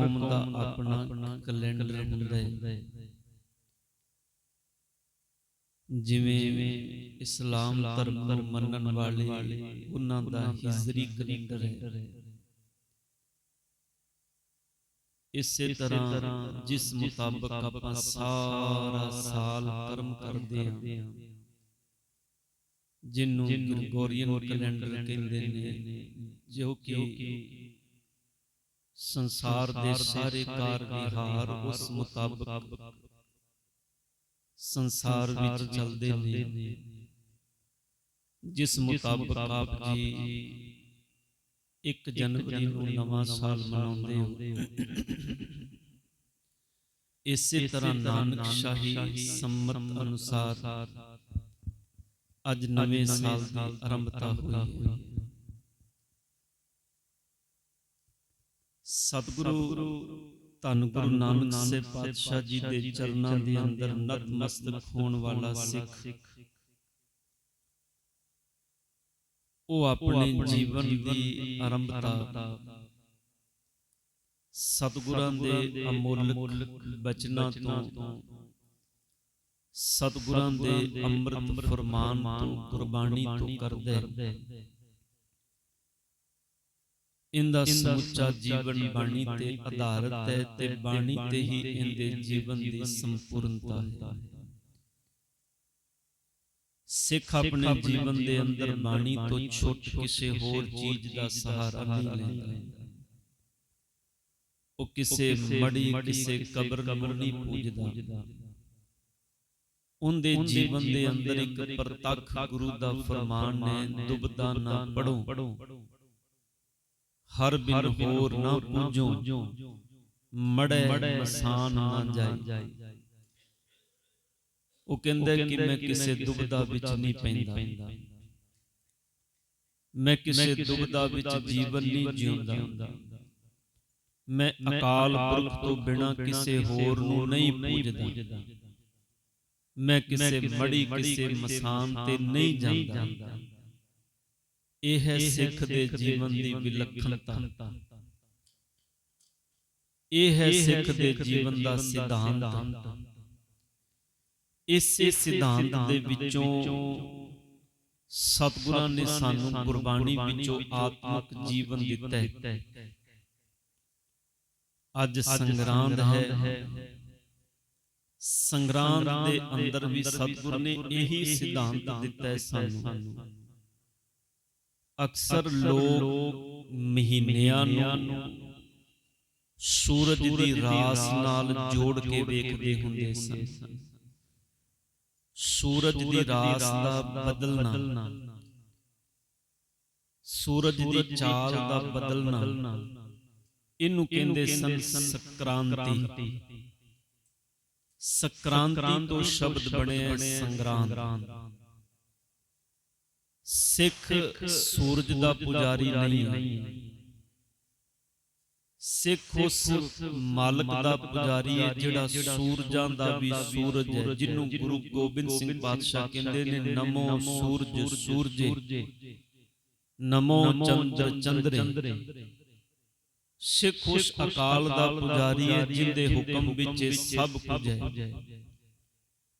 ਕੌਮ ਦਾ ਆਪਣਾ ਕੈਲੰਡਰ ਹੁੰਦਾ ਹੈ। ਜਿਵੇਂ ਇਸਲਾਮ ਧਰਮ ਨੂੰ ਮੰਨਣ ਵਾਲੇ ਉਹਨਾਂ ਦਾ ਹਿਜਰੀ ਕੈਲੰਡਰ ਹੈ। ਇਸੇ ਤਰ੍ਹਾਂ ਜਿਸ ਮੁਤਾਬਕ ਆਪਾਂ ਸਾਰਾ ਸਾਲ ਕਰਮ ਕਰਦੇ ਹਾਂ। ਜਿਹਨੂੰ ਗ੍ਰਿਗੋਰੀਅਨ ਕੈਲੰਡਰ ਕਹਿੰਦੇ ਨੇ ਜੋ ਕਿ ਸੰਸਾਰ ਦੇ ਸਾਰੇ ਕਾਰ ਵਿਹਾਰ ਉਸ ਮੁਤਾਬਕ ਸੰਸਾਰ ਵਿੱਚ ਚੱਲਦੇ ਨੇ। ਜਿਸ ਮੁਤਾਬਕ ਆਪ ਜੀ 1 ਜਨਵਰੀ ਨੂੰ ਨਵਾਂ ਸਾਲ ਮਨਾਉਂਦੇ ਹੋ। ਇਸੇ ਤਰ੍ਹਾਂ ਨਾਨਕ ਸ਼ਾਹੀ ਸੰਮਤ ਅਨੁਸਾਰ ਅੱਜ ਨਵੇਂ ਸਾਲ ਦੀ ਆਰੰਭਤਾ ਹੋਈ ਹੈ। ਸਤਿਗੁਰੂ ਧੰਨ ਗੁਰੂ ਨਾਨਕ ਸਾਹਿਬ ਪਾਤਸ਼ਾਹ ਜੀ ਦੇ ਚਰਨਾਂ ਦੇ ਅੰਦਰ ਨਤਮਸਤਕ ਹੋਣ ਵਾਲਾ ਸਿੱਖ। ਉਹ ਆਪਣੇ ਜੀਵਨ ਦੀ ਆਰੰਭਤਾ। ਸਤਿਗੁਰਾਂ ਦੇ ਅਮੁੱਲ ਬਚਨਾਂ ਤੋਂ। ਸਤਿਗੁਰਾਂ ਦੇ ਅੰਮ੍ਰਿਤ ਫਰਮਾਨ ਤੋਂ ਕੁਰਬਾਨੀ ਤੋਂ ਕਰਦਾ। ਹੈ ਇੰਦਾ ਸਮੁੱਚਾ ਜੀਵਨ ਬਾਣੀ ਤੇ ਆਧਾਰਿਤ ਹੈ ਤੇ ਬਾਣੀ ਤੇ ਹੀ ਇਹਦੇ ਜੀਵਨ ਦੀ ਸੰਪੂਰਨਤਾ ਹੈ। ਸਿੱਖ ਆਪਣੇ ਜੀਵਨ ਦੇ ਅੰਦਰ ਬਾਣੀ ਤੋਂ ਛੁੱਟ ਕਿਸੇ ਹੋਰ ਚੀਜ਼ ਦਾ ਸਹਾਰਾ ਨਹੀਂ ਲੈਂਦਾ। ਉਹ ਕਿਸੇ ਮੜੀ ਕਿਸੇ ਕਬਰ ਨੂੰ ਨਹੀਂ ਪੂਜਦਾ। ਉਹਦੇ ਜੀਵਨ ਦੇ ਅੰਦਰ ਇੱਕ ਪ੍ਰਤੱਖ ਗੁਰੂ ਦਾ ਫਰਮਾਨ ਨੇ ਦੁਬਦਾ ਨਾ ਪੜੋ ਹਰ ਬਿਨ ਹੋਰ ਨਾ ਪੂਜੋ। ਮੜੇ ਮਸਾਨ ਨਾ ਜਾਏ ਉਹ ਕਹਿੰਦਾ ਕਿ ਮੈਂ ਕਿਸੇ ਦੁਬਦਾ ਵਿੱਚ ਨਹੀਂ ਪੈਂਦਾ। ਮੈਂ ਕਿਸੇ ਦੁਬਦਾ ਵਿੱਚ ਜੀਵਨ ਨਹੀਂ ਜਿਉਂਦਾ। ਮੈਂ ਅਕਾਲ ਪੁਰਖ ਤੋਂ ਬਿਨਾ ਕਿਸੇ ਹੋਰ ਨੂੰ ਨਹੀਂ ਪੂਜਦਾ। ਮੈਂ ਕਿਸੇ ਮੜੀ ਕਿਸੇ ਮਸਾਨ ਤੇ ਨਹੀਂ ਜਾਂਦਾ। ਇਹ ਹੈ ਸਿੱਖ ਦੇ ਜੀਵਨ ਦੀ ਵਿਲੱਖਣਤਾ। ਇਹ ਹੈ ਸਿੱਖ ਦੇ ਜੀਵਨ ਦਾ ਸਿਧਾਂਤ। ਇਸੇ ਸਿਧਾਂਤ ਦੇ ਵਿੱਚੋਂ ਸਤਿਗੁਰਾਂ ਨੇ ਸਾਨੂੰ ਗੁਰਬਾਣੀ ਵਿੱਚੋਂ ਆਤਮਿਕ ਜੀਵਨ ਦਿੱਤਾ ਹੈ। ਅੱਜ ਸੰਗਰਾਂਦ ਹੈ। ਸੰਗਰਾਂਦ ਦੇ ਅੰਦਰ ਵੀ ਸਤਿਗੁਰ ਨੇ ਇਹੀ ਸਿਧਾਂਤ ਦਿੱਤਾ ਹੈ ਸਾਨੂੰ। ਅਕਸਰ ਲੋਕ ਮਹੀਨਿਆਂ ਨੂੰ ਸੂਰਜ ਦੀ ਰਾਸ ਨਾਲ ਜੋੜ ਕੇ ਵੇਖਦੇ ਹੁੰਦੇ ਸਨ। ਸੂਰਜ ਦੀ ਰਾਸ ਦਾ ਬਦਲਣਾ। ਸੂਰਜ ਦੀ ਚਾਲ ਦਾ ਬਦਲਣਾ। ਇਹਨੂੰ ਕਹਿੰਦੇ ਸਨ ਸਕ੍ਰਾਂਤੀ। ਸਕ੍ਰਾਂਤੀ। ਤੋਂ ਸ਼ਬਦ ਬਣਿਆ ਸੰਗਰਾਂਦ ਸਿੱਖ ਸੂਰਜ ਦਾ ਪੁਜਾਰੀ ਨਹੀਂ ਹੈ। ਸਿੱਖ ਉਸ ਮਾਲਕ ਦਾ ਪੁਜਾਰੀ ਹੈ ਜਿਹੜਾ ਸੂਰਜਾਂ ਦਾ ਵੀ ਸੂਰਜ ਹੈ ਜਿਹਨੂੰ ਗੁਰੂ ਗੋਬਿੰਦ ਸਿੰਘ ਪਾਤਸ਼ਾਹ ਕਹਿੰਦੇ ਨੇ ਨਮੋ ਸੂਰਜ ਸੂਰਜੇ ਨਮੋ ਚੰਦਰ ਚੰਦਰੇ ਸਿੱਖ ਉਸ ਅਕਾਲ ਦਾ ਪੁਜਾਰੀ ਹੈ ਜਿੰਦੇ ਹੁਕਮ ਵਿੱਚ ਸਭ ਕੁਝ ਹੈ।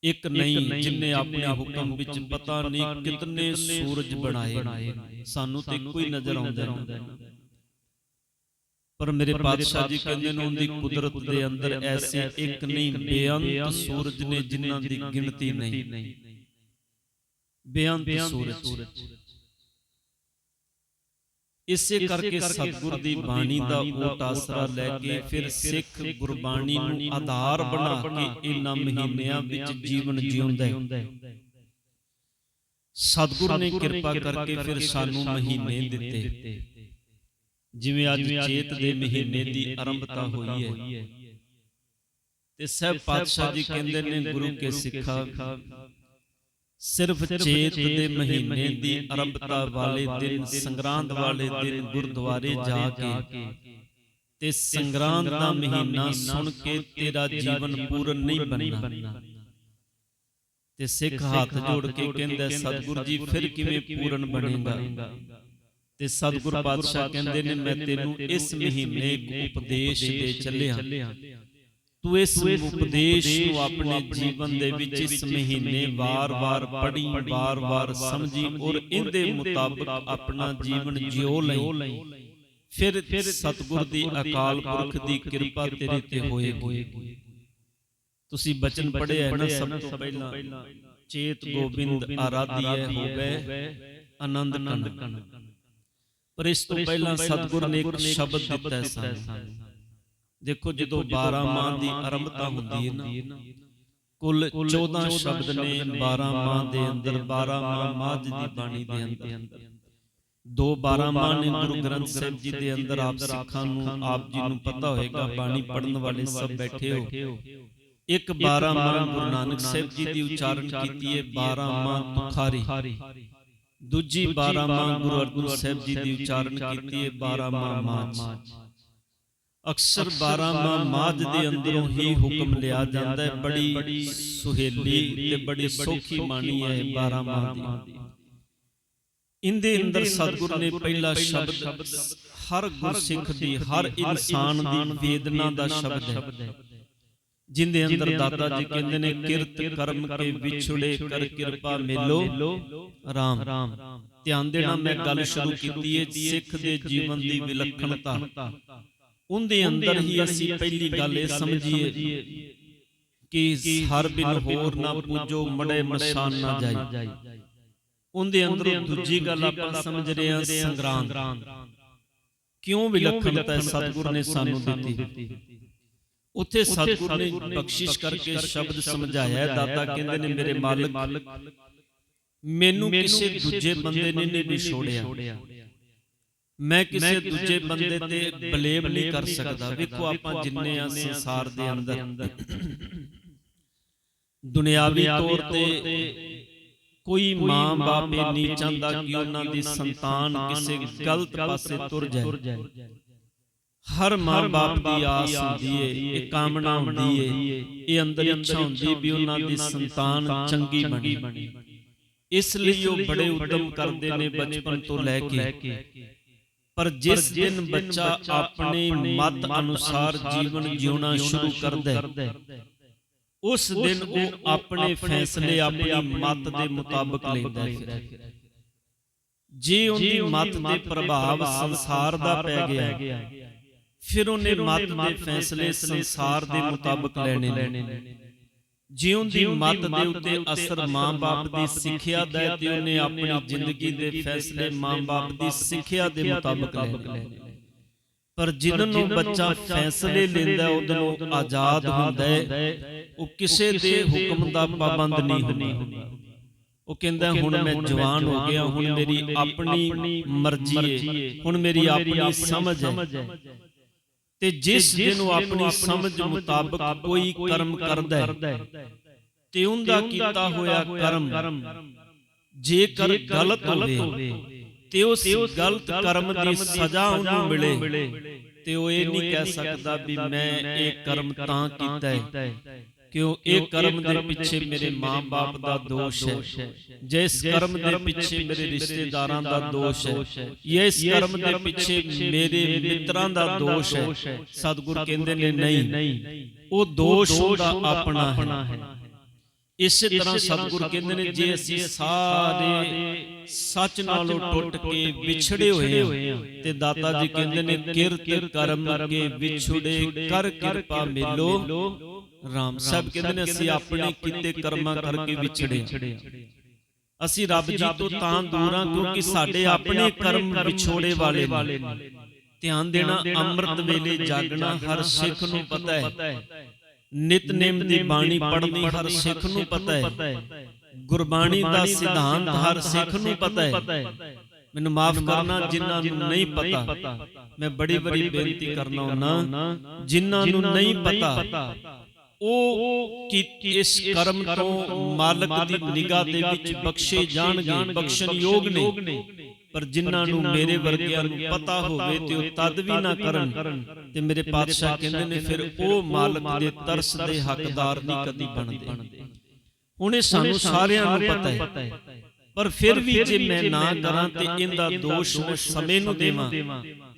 ਇੱਕ ਨਹੀਂ ਜਿਨੇ ਆਪਣੇ ਹੁਕਮ ਵਿੱਚ ਪਤਾ ਨਹੀਂ ਕਿਤਨੇ ਸੂਰਜ ਬਣਾਏ ਸਾਨੂੰ ਤੇ ਕੋਈ ਨਜ਼ਰ ਆਉਂਦਾ ਨਹੀਂ। ਪਰ ਮੇਰੇ ਪਾਤਸ਼ਾਹ ਜੀ ਕਹਿੰਦੇ ਨੇ ਉਹਦੀ ਕੁਦਰਤ ਦੇ ਅੰਦਰ ਐਸੇ ਇੱਕ ਨਹੀਂ ਬੇਅੰਤ ਸੂਰਜ ਨੇ ਜਿਨ੍ਹਾਂ ਦੀ ਗਿਣਤੀ ਨਹੀਂ। ਬੇਅੰਤ ਸੂਰਜ। ਇਸੇ ਕਰਕੇ ਸਤਿਗੁਰ ਦੀ ਬਾਣੀ ਦਾ ਓਟ ਆਸਰਾ ਲੈ ਕੇ ਫਿਰ ਸਿੱਖ ਗੁਰਬਾਣੀ ਨੂੰ ਆਧਾਰ ਬਣਾ ਕੇ ਇਹਨਾਂ ਮਹੀਨਿਆਂ ਵਿੱਚ ਜੀਵਨ ਜਿਉਂਦਾ ਹੈ। ਸਤਿਗੁਰ ਨੇ ਕਿਰਪਾ ਕਰਕੇ ਫਿਰ ਸਾਨੂੰ ਮਹੀਨੇ ਦਿੱਤੇ। ਜਿਵੇਂ ਅੱਜ ਚੇਤ ਦੇ ਮਹੀਨੇ ਦੀ ਆਰੰਭਤਾ ਹੋਈ ਹੈ। ਤੇ ਸਭ ਪਾਤਸ਼ਾਹ ਜੀ ਕਹਿੰਦੇ ਨੇ ਗੁਰੂ ਕੇ ਸਿੱਖਾ ਸਿਰਫ ਚੇਤ ਦੇ ਮਹੀਨੇ ਦੀ ਆਰੰਭਤਾ ਵਾਲੇ ਦਿਨ ਸੰਗਰਾਂਦ ਵਾਲੇ ਦਿਨ ਗੁਰਦੁਆਰੇ ਜਾ ਕੇ। ਤੇ ਸੰਗਰਾਂਦ ਦਾ ਮਹੀਨਾ ਸੁਣ ਕੇ ਤੇਰਾ ਜੀਵਨ ਪੂਰਨ ਨਹੀਂ ਬਣਨਾ। ਤੇ ਸਿੱਖ ਹੱਥ ਜੋੜ ਕੇ ਕਹਿੰਦਾ ਸਤਿਗੁਰੂ ਜੀ ਫਿਰ ਕਿਵੇਂ ਪੂਰਨ ਬਣੇਗਾ? ਤੇ ਸਤਿਗੁਰ ਪਾਤਸ਼ਾਹ ਕਹਿੰਦੇ ਨੇ ਮੈਂ ਤੈਨੂੰ ਇਸ ਮਹੀਨੇ ਇੱਕ ਉਪਦੇਸ਼ ਦੇ ਚੱਲਿਆ। ਤੂੰ ਇਸ ਉਪਦੇਸ਼ ਨੂੰ ਆਪਣੇ ਜੀਵਨ ਦੇ ਵਿੱਚ ਇਸ ਮਹੀਨੇ ਵਾਰ-ਵਾਰ ਪੜ੍ਹੀ ਵਾਰ-ਵਾਰ ਸਮਝੀ ਔਰ ਇਹਦੇ ਮੁਤਾਬਕ ਆਪਣਾ ਜੀਵਨ ਜਿਉ ਲਈ। ਫਿਰ ਸਤਿਗੁਰ ਦੀ ਅਕਾਲ ਪੁਰਖ ਦੀ ਕਿਰਪਾ ਤੇਰੇ ਤੇ ਹੋਏਗੀ। ਤੁਸੀਂ ਬਚਨ ਪੜ੍ਹਿਆ ਹੈ ਨਾ ਸਭ ਤੋਂ ਪਹਿਲਾਂ। ਚੇਤ ਗੋਬਿੰਦ ਆਰਾਧਿਐ ਹੋਵੇ ਆਨੰਦ ਕਣ। ਪਰ ਇਸ ਤੋਂ ਪਹਿਲਾਂ ਸਤਿਗੁਰ ਨੇ ਇੱਕ ਸ਼ਬਦ ਦਿੱਤਾ ਸਾਨੂੰ। ਦੇਖੋ ਜਦੋਂ 12 ਮਾਹ ਦੀ ਆਰੰਭਤਾ ਹੁੰਦੀ ਹੈ ਨਾ ਕੁੱਲ 14 ਸ਼ਬਦ ਨੇ 12 ਮਾਹ ਦੇ ਅੰਦਰ 12 ਮਾਹ ਮਾਝ ਦੀ ਬਾਣੀ ਦੇ ਅੰਦਰ ਦੋ 12 ਮਾਹ ਨੇ ਗੁਰੂ ਗ੍ਰੰਥ ਸਾਹਿਬ ਜੀ ਦੇ ਅੰਦਰ ਆਪ ਸਿੱਖਾਂ ਨੂੰ ਆਪ ਜੀ ਨੂੰ ਪਤਾ ਹੋਏਗਾ ਬਾਣੀ ਪੜਨ ਵਾਲੇ ਸਭ ਬੈਠੇ ਹੋ ਇੱਕ 12 ਮਾਹ ਗੁਰੂ ਨਾਨਕ ਸਾਹਿਬ ਜੀ ਦੀ ਉਚਾਰਨ ਕੀਤੀ ਹੈ 12 ਮਾਹ ਤੁਖਾਰੀ ਦੂਜੀ 12 ਮਾਹ ਗੁਰੂ ਅਰਜਨ ਸਾਹਿਬ ਜੀ ਦੀ ਉਚਾਰਨ ਕੀਤੀ ਹੈ 12 ਮਾਹ ਮਾਝ ਅਕਸਰ 12 ਮਾਹ ਮਾਝ ਦੇ ਅੰਦਰੋਂ ਹੀ ਹੁਕਮ ਲਿਆ ਜਾਂਦਾ ਹੈ। ਬੜੀ ਸੁਹੇਲੀ ਤੇ ਬੜੀ ਸੌਖੀ ਬਾਣੀ ਹੈ 12 ਮਾਹ ਦੀ। ਇੰਦੇ ਅੰਦਰ ਸਤਿਗੁਰ ਨੇ ਪਹਿਲਾ ਸ਼ਬਦ ਹਰ ਗੁਰਸਿੱਖ ਦੀ ਹਰ ਇਨਸਾਨ ਦੀ ਵੇਦਨਾ ਦਾ ਸ਼ਬਦ ਹੈ। ਜਿੰਦੇ ਅੰਦਰ ਦਾਤਾ ਜੀ ਕਹਿੰਦੇ ਨੇ ਕਿਰਤ ਕਰਮ ਕੇ ਵਿਛੜੇ ਕਰ ਕਿਰਪਾ ਮਿਲੋ ਰਾਮ। ਧਿਆਨ ਦੇਣਾ ਮੈਂ ਗੱਲ ਸ਼ੁਰੂ ਕੀਤੀ ਹੈ ਸਿੱਖ ਦੇ ਜੀਵਨ ਦੀ ਵਿਲੱਖਣਤਾ। ਉਹਦੇ ਅੰਦਰ ਹੀ ਅਸੀਂ ਪਹਿਲੀ ਗੱਲ ਇਹ ਸਮਝੀਏ ਕਿ ਹਰ ਬਿਨ ਹੋਰ ਨਾ ਪੂਜੋ ਮੜੇ ਮਸਾਨ ਨਾ ਜਾਈ। ਉਹਦੇ ਅੰਦਰ ਦੂਜੀ ਗੱਲ ਆਪਾਂ ਸਮਝ ਰਹੇ ਹਾਂ ਸੰਗਰਾਂਦ। ਕਿਉਂ ਵਿਲੱਖਣਤਾ ਸਤਿਗੁਰ ਨੇ ਸਾਨੂੰ ਦਿੱਤੀ। ਉੱਥੇ ਸਤਿਗੁਰ ਨੇ ਬਖਸ਼ਿਸ਼ ਕਰਕੇ ਸ਼ਬਦ ਸਮਝਾਇਆ ਦਾਤਾ ਕਹਿੰਦੇ ਨੇ ਮੇਰੇ ਮਾਲਕ ਮੈਨੂੰ ਕਿਸੇ ਦੂਜੇ ਬੰਦੇ ਨੇ ਨਹੀਂ ਵਿਛੋੜਿਆ ਮੈਂ ਕਿਸੇ ਦੂਜੇ ਬੰਦੇ ਤੇ ਬਲੇਮ ਨਹੀਂ ਕਰ ਸਕਦਾ ਵੇਖੋ ਆਪਾਂ ਜਿੰਨੇ ਆ ਸੰਸਾਰ ਦੇ ਅੰਦਰ। ਦੁਨਿਆਵੀ ਤੌਰ ਤੇ ਕੋਈ ਮਾਂ ਬਾਪ ਇਹ ਨਹੀਂ ਚਾਹੁੰਦਾ ਕਿ ਉਹਨਾਂ ਦੀ ਸੰਤਾਨ ਕਿਸੇ ਗਲਤ ਪਾਸੇ ਤੁਰ ਜਾਏ। ਹਰ ਮਾਂ ਬਾਪ ਦੀ ਆਸ ਹੁੰਦੀ ਏ ਇਹ ਕਾਮਨਾ ਹੁੰਦੀ ਏ ਇਹ ਅੰਦਰ ਇੱਛਾ ਹੁੰਦੀ ਵੀ ਉਹਨਾਂ ਦੀ ਸੰਤਾਨ ਚੰਗੀ ਬਣੇ। ਇਸ ਲਈ ਉਹ ਬੜੇ ਉਦਮ ਕਰਦੇ ਨੇ ਬਚਪਨ ਤੋਂ ਲੈ ਕੇ। ਪਰ ਜਿਸ ਦਿਨ ਬੱਚਾ ਆਪਣੇ ਮਤ ਅਨੁਸਾਰ ਜੀਵਨ ਜਿਉਣਾ ਸ਼ੁਰੂ ਕਰਦਾ। ਹੈ ਉਸ ਦਿਨ ਉਹ ਆਪਣੇ ਫੈਸਲੇ ਆਪਣੀ ਮਤ ਦੇ ਮੁਤਾਬਕ ਲੈਂਦਾ ਹੈ। ਜੇ ਉਹਦੀ ਮਤ ਦੇ ਪ੍ਰਭਾਵ ਸੰਸਾਰ ਦਾ ਪੈ ਗਿਆ ਫਿਰ ਉਹਨੇ ਮਤ ਦੇ ਫੈਸਲੇ ਸੰਸਾਰ ਦੇ ਮੁਤਾਬਕ ਲੈਣੇ ਨੇ। ਜਿਉਂ ਦੀ ਮਤ ਦੇ ਉੱਤੇ ਅਸਰ ਮਾਂ-ਬਾਪ ਦੀ ਸਿੱਖਿਆ ਦਾ ਹੈ ਤੇ ਉਹਨੇ ਆਪਣੀ ਜ਼ਿੰਦਗੀ ਦੇ ਫੈਸਲੇ ਮਾਂ-ਬਾਪ ਦੀ ਸਿੱਖਿਆ ਦੇ ਮੁਤਾਬਕ ਲੈਣੇ ਪਰ ਜਿੱਦਨ ਬੱਚਾ ਫੈਸਲੇ ਲੈਂਦਾ ਉਦੋਂ ਆਜ਼ਾਦ ਹੁੰਦਾ ਹੈ ਉਹ ਕਿਸੇ ਦੇ ਹੁਕਮ ਦਾ ਪਾਬੰਦ ਨਹੀਂ ਹੁੰਦਾ। ਉਹ ਕਹਿੰਦਾ ਹੁਣ ਮੈਂ ਜਵਾਨ ਹੋ ਗਿਆ ਹੁਣ ਮੇਰੀ ਆਪਣੀ ਮਰਜ਼ੀ ਹੈ ਹੁਣ ਮੇਰੀ ਆਪਣੀ ਸਮਝ ਹੈ ਤੇ ਜਿਸ ਉਹ ਆਪਣੀ ਸਮਝ ਮੁਤਾਬਕ ਕੋਈ ਕਰਮ ਕਰਦਾ ਹੈ। ਤੇ ਉਹਦਾ ਕੀਤਾ ਹੋਇਆ ਕਰਮ। ਜੇਕਰ ਗਲਤ ਹੋਵੇ ਤੇ ਉਸ ਗਲਤ ਕਰਮ ਦੀ ਸਜ਼ਾ ਉਹਨੂੰ ਮਿਲੇ। ਤੇ ਉਹ ਇਹ ਨਹੀਂ ਕਹਿ ਸਕਦਾ ਵੀ ਮੈਂ ਇਹ ਕਰਮ ਤਾਂ ਕੀਤਾ ਹੈ। ਕਿਉਂ ਇਹ ਕਰਮ ਦੇ ਪਿੱਛੇ ਮੇਰੇ ਮਾਂ-ਬਾਪ ਦਾ ਦੋਸ਼ ਹੈ। ਜਿਸ ਕਰਮ ਦੇ ਪਿੱਛੇ ਮੇਰੇ ਰਿਸ਼ਤੇਦਾਰਾਂ ਦਾ ਦੋਸ਼ ਹੈ। ਇਸ ਕਰਮ ਦੇ ਪਿੱਛੇ ਮੇਰੇ ਮਿੱਤਰਾਂ ਦਾ ਦੋਸ਼ ਹੈ। ਸਤਿਗੁਰ ਕਹਿੰਦੇ ਨੇ ਨਹੀਂ। ਉਹ ਦੋਸ਼ ਉਹਦਾ ਆਪਣਾ ਹੈ। ਇਸੇ ਤਰ੍ਹਾਂ ਸਤਿਗੁਰ ਕਹਿੰਦੇ ਨੇ ਜੇ ਅਸੀਂ ਸਾਰੇ ਸੱਚ ਨਾਲੋਂ ਟੁੱਟ ਕੇ ਵਿਛੜੇ ਹੋਏ ਹਾਂ। ਤੇ ਦਾਤਾ ਜੀ ਕਹਿੰਦੇ ਨੇ ਕਿਰਤ ਕਰਮ ਕੇ ਵਿਛੜੇ ਕਰ ਕਿਰਪਾ ਮਿਲੋ। ਰਾਮ ਸਾਹਿਬ ਕਹਿੰਦੇ ਨੇ ਅਸੀਂ ਆਪਣੇ ਕੀਤੇ ਕਰਮਾਂ ਕਰਕੇ ਵਿਛੜੇ ਅਸੀਂ ਰੱਬ ਜੀ ਤੋਂ ਤਾਂ ਦੂਰ ਹਾਂ ਕਿਉਂਕਿ ਸਾਡੇ ਆਪਣੇ ਕਰਮ ਵਿਛੋੜੇ ਵਾਲੇ ਨੇ। ਧਿਆਨ ਦੇਣਾ ਅੰਮ੍ਰਿਤ ਵੇਲੇ ਜਾਗਣਾ ਹਰ ਸਿੱਖ ਨੂੰ ਪਤਾ ਹੈ। ਨਿਤਨੇਮ ਦੀ ਬਾਣੀ ਪੜ੍ਹਨੀ ਹਰ ਸਿੱਖ ਨੂੰ ਪਤਾ ਹੈ। ਗੁਰਬਾਣੀ ਦਾ ਸਿਧਾਂਤ ਹਰ ਸਿੱਖ ਨੂੰ ਪਤਾ ਹੈ। ਮੈਨੂੰ ਮਾਫ ਕਰਨਾ ਜਿਨ੍ਹਾਂ ਨੂੰ ਨਹੀਂ ਪਤਾ। ਮੈਂ ਬੜੀ ਬੜੀ ਬੇਨਤੀ ਕਰਨਾ ਹੁੰਨਾ ਜਿਨ੍ਹਾਂ ਨੂੰ ਨਹੀਂ ਪਤਾ। ਉਹ ਕਿ ਇਸ ਕਰਮ ਤੋਂ ਮਾਲਕ ਦੀ ਨਿਗਾਹ ਦੇ ਵਿੱਚ ਬਖਸ਼ੇ ਜਾਣਗੇ, ਬਖਸ਼ਣ ਨੇ। ਪਰ ਜਿਨ੍ਹਾਂ ਨੂੰ ਮੇਰੇ ਵਰਗਿਆਂ ਨੂੰ ਪਤਾ ਹੋਵੇ ਤੇ ਉਹ ਤਦ ਵੀ ਨਾ ਕਰਨ, ਤੇ ਮੇਰੇ ਪਾਤਸ਼ਾਹ ਕਹਿੰਦੇ ਨੇ, ਫਿਰ ਉਹ ਮਾਲਕ ਦੇ ਤਰਸ ਦੇ ਹੱਕਦਾਰ ਨਹੀਂ ਕਦੀ ਬਣਦੇ। ਹੁਣ ਸਾਨੂੰ ਸਾਰਿਆਂ ਨੂੰ ਪਤਾ ਹੈ। ਪਰ ਫਿਰ ਵੀ ਜੇ ਮੈਂ ਨਾ ਕਰਾਂ ਤੇ ਇਹਦਾ ਦੋਸ਼ ਮੈਂ ਸਮੇਂ ਨੂੰ ਦੇਵਾਂ,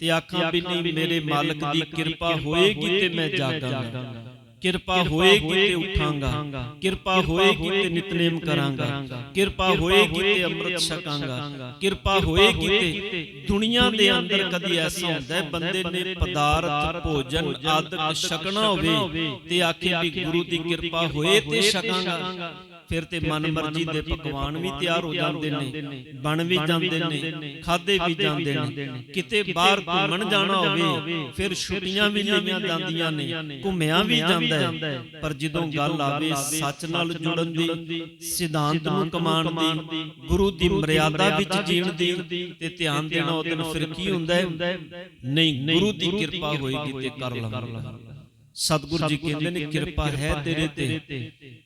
ਤੇ ਆਖਾਂ ਵੀ ਨਹੀਂ, ਮੇਰੇ ਮਾਲਕ ਦੀ ਕਿਰਪਾ ਹੋਏਗੀ ਤੇ ਮੈਂ ਜਾਗਾਂਗਾ ਕਿਰਪਾ ਹੋਏਗੀ ਤੇ ਉਠਾਂਗਾ। ਕਿਰਪਾ ਹੋਏਗੀ ਤੇ ਨਿਤਨੇਮ ਕਰਾਂਗਾ। ਕਿਰਪਾ ਹੋਏਗੀ ਤੇ ਅੰਮ੍ਰਿਤ ਛਕਾਂਗਾ। ਕਿਰਪਾ ਹੋਏਗੀ ਤੇ ਦੁਨੀਆ ਦੇ ਅੰਦਰ ਕਦੀ ਐਸਾ ਹੁੰਦਾ ਹੈ ਬੰਦੇ ਨੇ ਪਦਾਰਥ ਭੋਜਨ ਆਦਿਕ ਛਕਣਾ ਹੋਵੇ ਤੇ ਆਖੇ ਵੀ ਗੁਰੂ ਦੀ ਕਿਰਪਾ ਹੋਏ ਤੇ ਛਕਾਂਗਾ। ਫਿਰ ਤੇ ਮਨ ਮਰਜ਼ੀ ਦੇ ਪਕਵਾਨ ਵੀ ਤਿਆਰ ਹੋ ਜਾਂਦੇ ਨੇ ਬਣ ਵੀ ਜਾਂਦੇ ਨੇ ਖਾਦੇ ਵੀ ਜਾਂਦੇ ਨੇ। ਕਿਤੇ ਬਾਹਰ ਘੁੰਮਣ ਜਾਣਾ ਹੋਵੇ ਫਿਰ ਛੁੱਟੀਆਂ ਵੀ ਲਈਆਂ ਜਾਂਦੀਆਂ ਨੇ। ਘੁੰਮਿਆ ਵੀ ਜਾਂਦਾ ਹੈ। ਪਰ ਜਦੋਂ ਗੱਲ ਆਵੇ ਸੱਚ ਨਾਲ ਜੁੜਨ ਦੀ ਸਿਧਾਂਤ ਨੂੰ ਕਮਾਣ ਦੀ ਗੁਰੂ ਦੀ ਮਰਿਆਦਾ ਵਿੱਚ ਜੀਣ ਦੀ ਤੇ ਧਿਆਨ ਦੇਣਾ ਉਹ ਦਿਨ ਫਿਰ ਕੀ ਹੁੰਦਾ ਹੈ? ਨਹੀਂ ਗੁਰੂ ਦੀ ਕਿਰਪਾ ਹੋਏਗੀ ਤੇ ਕਰ ਲਵਾਂਗਾ। ਸਤਿਗੁਰੂ ਜੀ ਕਹਿੰਦੇ ਨੇ ਕਿਰਪਾ ਹੈ ਤੇਰੇ ਤੇ।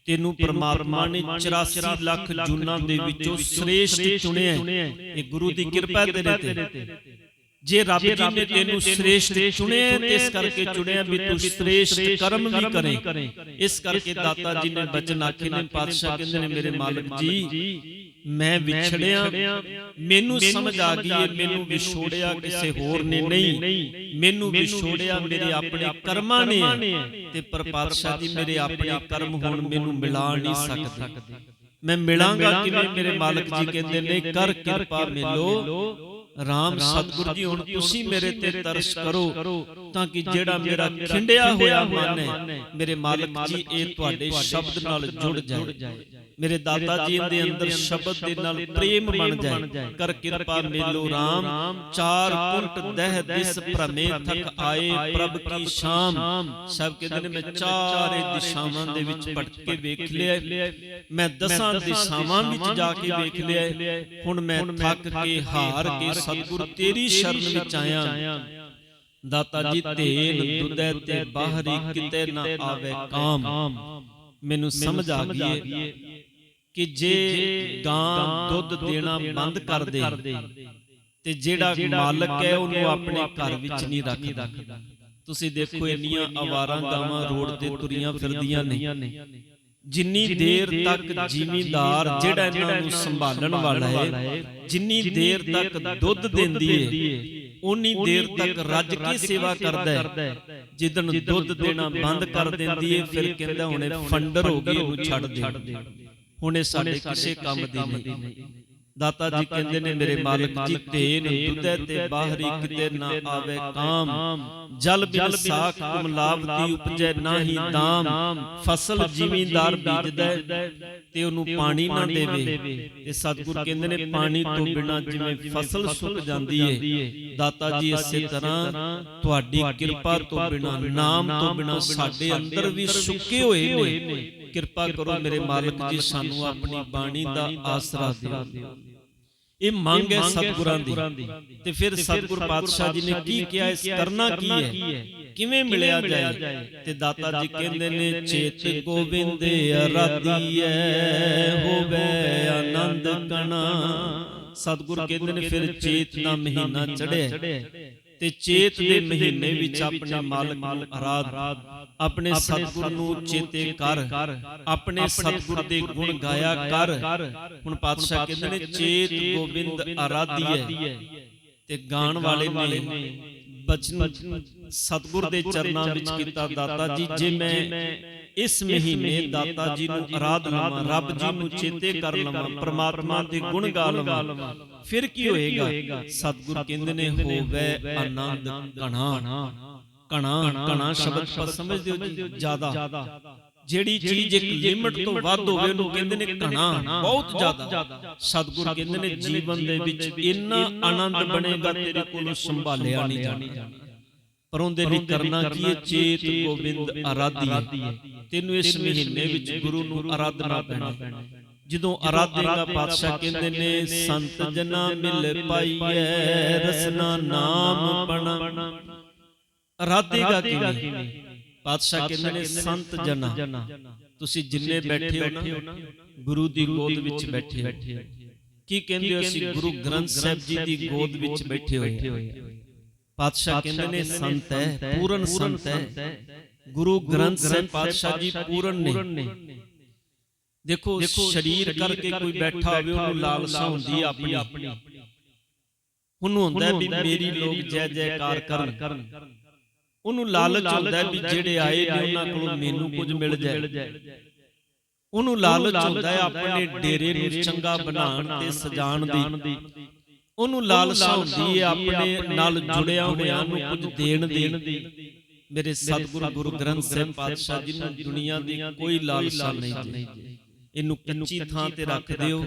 ਤੈਨੂੰ ਪ੍ਰਮਾਤਮਾ ਨੇ 84 ਲੱਖ ਜੁਨਾਂ ਦੇ ਵਿੱਚੋਂ ਸ੍ਰੇਸ਼ਟ ਚੁਣਿਆ। ਇਹ ਗੁਰੂ ਦੀ ਕਿਰਪਾ ਹੈ ਤੇਰੇ ਤੇ। ਜੇ ਰੱਬ ਜੀ ਨੇ ਤੈਨੂੰ ਸ੍ਰੇਸ਼ਟ ਚੁਣਿਆ ਤੇ ਇਸ ਕਰਕੇ ਚੁਣਿਆ ਵੀ ਤੂੰ ਸ੍ਰੇਸ਼ਟ ਕਰਮ ਵੀ ਕਰੇ। ਇਸ ਕਰਕੇ ਦਾਤਾ ਜੀ ਨੇ ਬਚਨ ਆਖੇ ਨੇ ਪਾਤਸ਼ਾਹ ਕਹਿੰਦੇ ਨੇ ਮੇਰੇ ਮਾਲਕ ਜੀ। ਮੈਂ ਵਿਛੜਿਆ ਮੈਨੂੰ ਸਮਝ ਆ ਗਈ ਹੈ ਮੈਨੂੰ ਵਿਛੋੜਿਆ ਕਿਸੇ ਹੋਰ ਨੇ ਨਹੀਂ। ਮੈਨੂੰ ਵਿਛੋੜਿਆ ਮੇਰੇ ਆਪਣੇ ਕਰਮਾਂ ਨੇ। ਤੇ ਪਰ ਪਾਤਸ਼ਾਹ ਜੀ ਮੇਰੇ ਆਪਣੇ ਕਰਮ ਹੁਣ ਮੈਨੂੰ ਮਿਲਾ ਨਹੀਂ ਸਕਦੇ। ਮੈਂ ਮਿਲਾਂਗਾ ਕਿਵੇਂ? ਮੇਰੇ ਮਾਲਕ ਜੀ ਕਹਿੰਦੇ ਨੇ ਕਰ ਕਿਰਪਾ ਮਿਲੋ। ਰਾਮ ਸਤਿਗੁਰੂ ਜੀ ਹੁਣ ਤੁਸੀਂ ਮੇਰੇ ਤੇ ਤਰਸ ਕਰੋ ਤਾਂ ਕਿ ਜਿਹੜਾ ਮੇਰਾ ਖਿੰਡਿਆ ਹੋਇਆ ਮਨ ਹੈ ਮੇਰੇ ਮਾਲਕ ਜੀ ਇਹ ਤੁਹਾਡੇ ਸ਼ਬਦ ਨਾਲ ਜੁੜ ਜਾਏ। ਮੇਰੇ ਦਾਤਾ ਜੀ ਦੇ ਅੰਦਰ ਸ਼ਬਦ ਦੇ ਨਾਲ ਪ੍ਰੇਮ ਬਣ ਜਾਏ। ਕਰ ਕਿਰਪਾ ਮੇਲੋ ਰਾਮ। ਚਾਰ ਕੁੰਟ ਦਹਿ ਦਿਸ ਭ੍ਰਮੇ ਥਕ ਆਏ ਪ੍ਰਭ ਕੀ ਸ਼ਾਮ। ਸਭ ਕਹਿੰਦੇ ਨੇ ਮੈਂ ਚਾਰੇ ਦਿਸ਼ਾਵਾਂ ਦੇ ਵਿੱਚ ਭਟਕ ਕੇ ਵੇਖ ਲਿਆ। ਮੈਂ ਦਸਾਂ ਦਿਸ਼ਾਵਾਂ ਵਿੱਚ ਜਾ ਕੇ ਵੇਖ ਲਿਆ। ਹੁਣ ਮੈਂ ਥੱਕ ਕੇ ਹਾਰ ਕੇ ਸਤਿਗੁਰ ਤੇਰੀ ਸ਼ਰਨ ਵਿੱਚ ਆਇਆ। ਦਾਤਾ ਜੀ ਧੇਨ ਦੁਦੈ ਤੇ ਬਾਹਰੀ ਕਿਤੇ ਨਾ ਆਵੇ ਕਾਮ। ਮੈਨੂੰ ਸਮਝ ਆ ਗਈ ਕਿ ਜੇ ਗਾਂ ਦੁੱਧ ਦੇਣਾ ਬੰਦ ਕਰ ਦੇ ਤੇ ਜਿਹੜਾ ਮਾਲਕ ਹੈ ਉਹਨੂੰ ਆਪਣੇ ਘਰ ਵਿੱਚ ਨਹੀਂ ਰੱਖਦਾ। ਤੁਸੀਂ ਦੇਖੋ ਇੰਨੀਆਂ ਆਵਾਰਾਂ ਗਾਵਾਂ ਰੋਡ ਤੇ ਤੁਰੀਆਂ ਫਿਰਦੀਆਂ ਨੇ। ਜਿੰਨੀ ਦੇਰ ਤੱਕ ਜ਼ਿਮੀਂਦਾਰ ਜਿਹੜਾ ਇਹਨਾਂ ਨੂੰ ਸੰਭਾਲਣ ਵਾਲਾ ਹੈ ਜਿੰਨੀ ਦੇਰ ਤੱਕ ਦੁੱਧ ਦਿੰਦੀ ਹੈ ਉਨੀ ਦੇਰ ਤੱਕ ਰੱਜ ਕੇ ਸੇਵਾ ਕਰਦਾ ਹੈ। ਜਿੱਦਣ ਦੁੱਧ ਦੇਣਾ ਬੰਦ ਕਰ ਦਿੰਦੀ ਹੈ ਫਿਰ ਕਹਿੰਦਾ ਹੁਣੇ ਫੰਡਰ ਹੋ ਗਈ ਇਹਨੂੰ ਛੱਡ ਦੇ। ਹੁਣ ਇਹ ਸਾਡੇ ਕਿਸੇ ਕੰਮ ਦੀ ਨਹੀਂ। ਦਾਤਾ ਜੀ ਕਹਿੰਦੇ ਨੇ ਮੇਰੇ ਮਾਲਕ ਜੀ ਧੇਨ ਦੁੱਧੈ ਤੇ ਬਾਹਰੀ ਕਿਤੇ ਨਾ ਆਵੇ ਕਾਮ। ਜਲ ਬਿਨ ਸਾਖ ਕੁਮਲਾਵ ਦੀ ਉਪਜੈ ਨਾਹੀ ਦਾਮ। ਫਸਲ ਜ਼ਿਮੀਂਦਾਰ ਬੀਜਦਾ ਤੇ ਉਹਨੂੰ ਪਾਣੀ ਨਾ ਦੇਵੇ। ਤੇ ਸਤਿਗੁਰ ਕਹਿੰਦੇ ਨੇ ਪਾਣੀ ਤੋਂ ਬਿਨਾ ਜਿਵੇਂ ਫਸਲ ਸੁੱਕ ਜਾਂਦੀ ਏ ਦਾਤਾ ਜੀ ਇਸੇ ਤਰ੍ਹਾਂ ਤੁਹਾਡੀ ਕਿਰਪਾ ਤੋਂ ਬਿਨਾ ਨਾਮ ਤੋਂ ਬਿਨਾ ਸਾਡੇ ਅੰਦਰ ਵੀ ਸੁੱਕੇ ਹੋਏ ਨੇ। ਕਿਰਪਾ ਕਰੋ ਮੇਰੇ ਮਾਲਕ ਜੀ ਸਾਨੂੰ ਆਪਣੀ ਬਾਣੀ ਦਾ ਆਸਰਾ ਦਿਓ। ਇਹ ਮੰਗ ਹੈ ਸਤਿਗੁਰਾਂ ਦੀ। ਤੇ ਫਿਰ ਸਤਿਗੁਰ ਪਾਤਸ਼ਾਹ ਜੀ ਨੇ ਕੀ ਕਿਹਾ ਇਸ ਕਰਨਾ ਕੀ ਹੈ? ਕਿਵੇਂ ਮਿਲਿਆ ਜਾਏ? ਤੇ ਦਾਤਾ ਜੀ ਕਹਿੰਦੇ ਨੇ ਚੇਤ ਗੋਬਿੰਦ ਅਰਾਧੀਐ ਹੋਵੇ ਆਨੰਦ ਕਣਾ। ਸਤਿਗੁਰ ਕਹਿੰਦੇ ਨੇ ਫਿਰ ਚੇਤ ਦਾ ਮਹੀਨਾ ਚੜਿਆ ਤੇ ਚੇਤ ਦੇ ਮਹੀਨੇ ਵਿੱਚ ਆਪਣੇ ਮਾਲਕ ਨੂੰ ਆਰਾਧ ਆਪਣੇ ਸਤਿਗੁਰ ਨੂੰ ਚੇਤੇ ਕਰ ਆਪਣੇ ਸਤਿਗੁਰ ਦੇ ਗੁਣ ਗਾਇਆ ਕਰ। ਹੁਣ ਪਾਤਸ਼ਾਹ ਕਹਿੰਦੇ ਨੇ ਚੇਤ ਗੋਬਿੰਦ ਆਰਾਧੀਐ ਤੇ ਗਾਣ ਵਾਲੇ ਨੇ ਬਚਨ ਸਤਿਗੁਰ ਦੇ ਚਰਨਾਂ ਵਿੱਚ ਕੀਤਾ ਦਾਤਾ ਜੀ ਜੇ ਮੈਂ ਇਸ ਮਹੀਨੇ ਦਾਤਾ ਜੀ ਨੂੰ ਆਰਾਧ ਲਵਾਂ ਰੱਬ ਜੀ ਨੂੰ ਚੇਤੇ ਕਰ ਲਵਾਂ ਪ੍ਰਮਾਤਮਾ ਦੇ ਗੁਣ ਗਾ ਲਵਾਂ। ਫਿਰ ਕੀ ਹੋਏਗਾ? ਸਤਿਗੁਰ ਕਹਿੰਦੇ ਨੇ ਹੋਵੇ ਆਨੰਦ ਕਣਾ ਕਣਾ ਕਣਾ ਸ਼ਬਦ ਪਰ ਸਮਝਦੇ ਹੋ ਜੀ ਜ਼ਿਆਦਾ। ਜਿਹੜੀ ਚੀਜ਼ ਇੱਕ ਲਿਮਟ ਤੋਂ ਵੱਧ ਹੋਵੇ ਉਹਨੂੰ ਕਹਿੰਦੇ ਨੇ ਕਣਾ। ਬਹੁਤ ਜ਼ਿਆਦਾ। ਸਤਿਗੁਰ ਕਹਿੰਦੇ ਨੇ ਜੀਵਨ ਦੇ ਵਿੱਚ ਇੰਨਾ ਆਨੰਦ ਬਣੇਗਾ ਤੇਰੇ ਕੋਲੋਂ ਸੰਭਾਲਿਆ ਨਹੀਂ ਜਾਣਾ। ਪਰ ਉਹਦੇ ਲਈ ਕਰਨਾ ਕੀ ਹੈ? ਚੇਤ ਗੋਬਿੰਦ ਆਰਾਧੀਏ ਤੈਨੂੰ ਇਸ ਮਹੀਨੇ ਵਿੱਚ ਗੁਰੂ ਨੂੰ ਆਰਾਧਨਾ ਪੈਣਾ ਜਦੋਂ ਆਰਾਧੇਗਾ ਪਾਤਸ਼ਾਹ ਕਹਿੰਦੇ ਨੇ ਸੰਤ ਜਨਾ ਮਿਲ ਪਾਈਐ ਰਸਨਾ ਨਾਮ ਪਣਾ ਆਰਾਧੇਗਾ ਕਿਵੇਂ ਪਾਤਸ਼ਾਹ ਕਹਿੰਦੇ ਨੇ ਸੰਤ ਜਨਾ। ਤੁਸੀਂ ਜਿੰਨੇ ਬੈਠੇ ਹੋ ਨਾ ਗੁਰੂ ਦੀ ਗੋਦ ਵਿੱਚ ਬੈਠੇ ਹੋ। ਕੀ ਕਹਿੰਦੇ ਹੋ ਅਸੀਂ? ਗੁਰੂ ਗ੍ਰੰਥ ਸਾਹਿਬ ਜੀ ਦੀ ਗੋਦ ਵਿੱਚ ਬੈਠੇ ਹੋਏ। ਪਾਤਸ਼ਾਹ ਕਹਿੰਦੇ ਨੇ ਸੰਤ ਹੈ ਪੂਰਨ ਸੰਤ ਹੈ। ਗੁਰੂ ਗ੍ਰੰਥ ਸਾਹਿਬ ਪਾਤਸ਼ਾਹ ਜੀ ਪੂਰਨ ਨੇ। ਦੇਖੋ ਸਰੀਰ ਕਰਕੇ ਕੋਈ ਬੈਠਾ ਹੋਵੇ ਉਹਨੂੰ ਲਾਲਸਾ ਹੁੰਦੀ ਆ ਆਪਣੀ। ਉਹਨੂੰ ਹੁੰਦਾ ਵੀ ਮੇਰੀ ਲੋਕ ਜੈ ਜੈਕਾਰ ਕਰਨ। ਉਹਨੂੰ ਲਾਲਚ ਹੁੰਦਾ ਵੀ ਜਿਹੜੇ ਆਏ ਨੇ ਉਹਨਾਂ ਕੋਲੋਂ ਮੈਨੂੰ ਕੁਝ ਮਿਲ ਜਾਏ। ਉਹਨੂੰ ਲਾਲਚ ਹੁੰਦਾ ਹੈ ਆਪਣੇ ਡੇਰੇ ਨੂੰ ਚੰਗਾ ਬਣਾਉਣ ਤੇ ਸਜਾਉਣ ਦੀ। ਉਹਨੂੰ ਲਾਲਸਾ ਹੁੰਦੀ ਹੈ ਆਪਣੇ ਨਾਲ ਜੁੜਿਆ ਹੋਇਆਂ ਨੂੰ ਕੁਝ ਦੇਣ ਦੀ। ਮੇਰੇ ਸਤਿਗੁਰੂ ਗੁਰੂ ਗ੍ਰੰਥ ਸਾਹਿਬ ਪਾਤਸ਼ਾਹ ਜੀ ਨੂੰ ਦੁਨੀਆ ਦੀ ਕੋਈ ਲਾਲਸਾ ਨਹੀਂ ਜੀ। ਇਹਨੂੰ ਕੱਚੀ ਥਾਂ ਤੇ ਰੱਖ ਦਿਓ।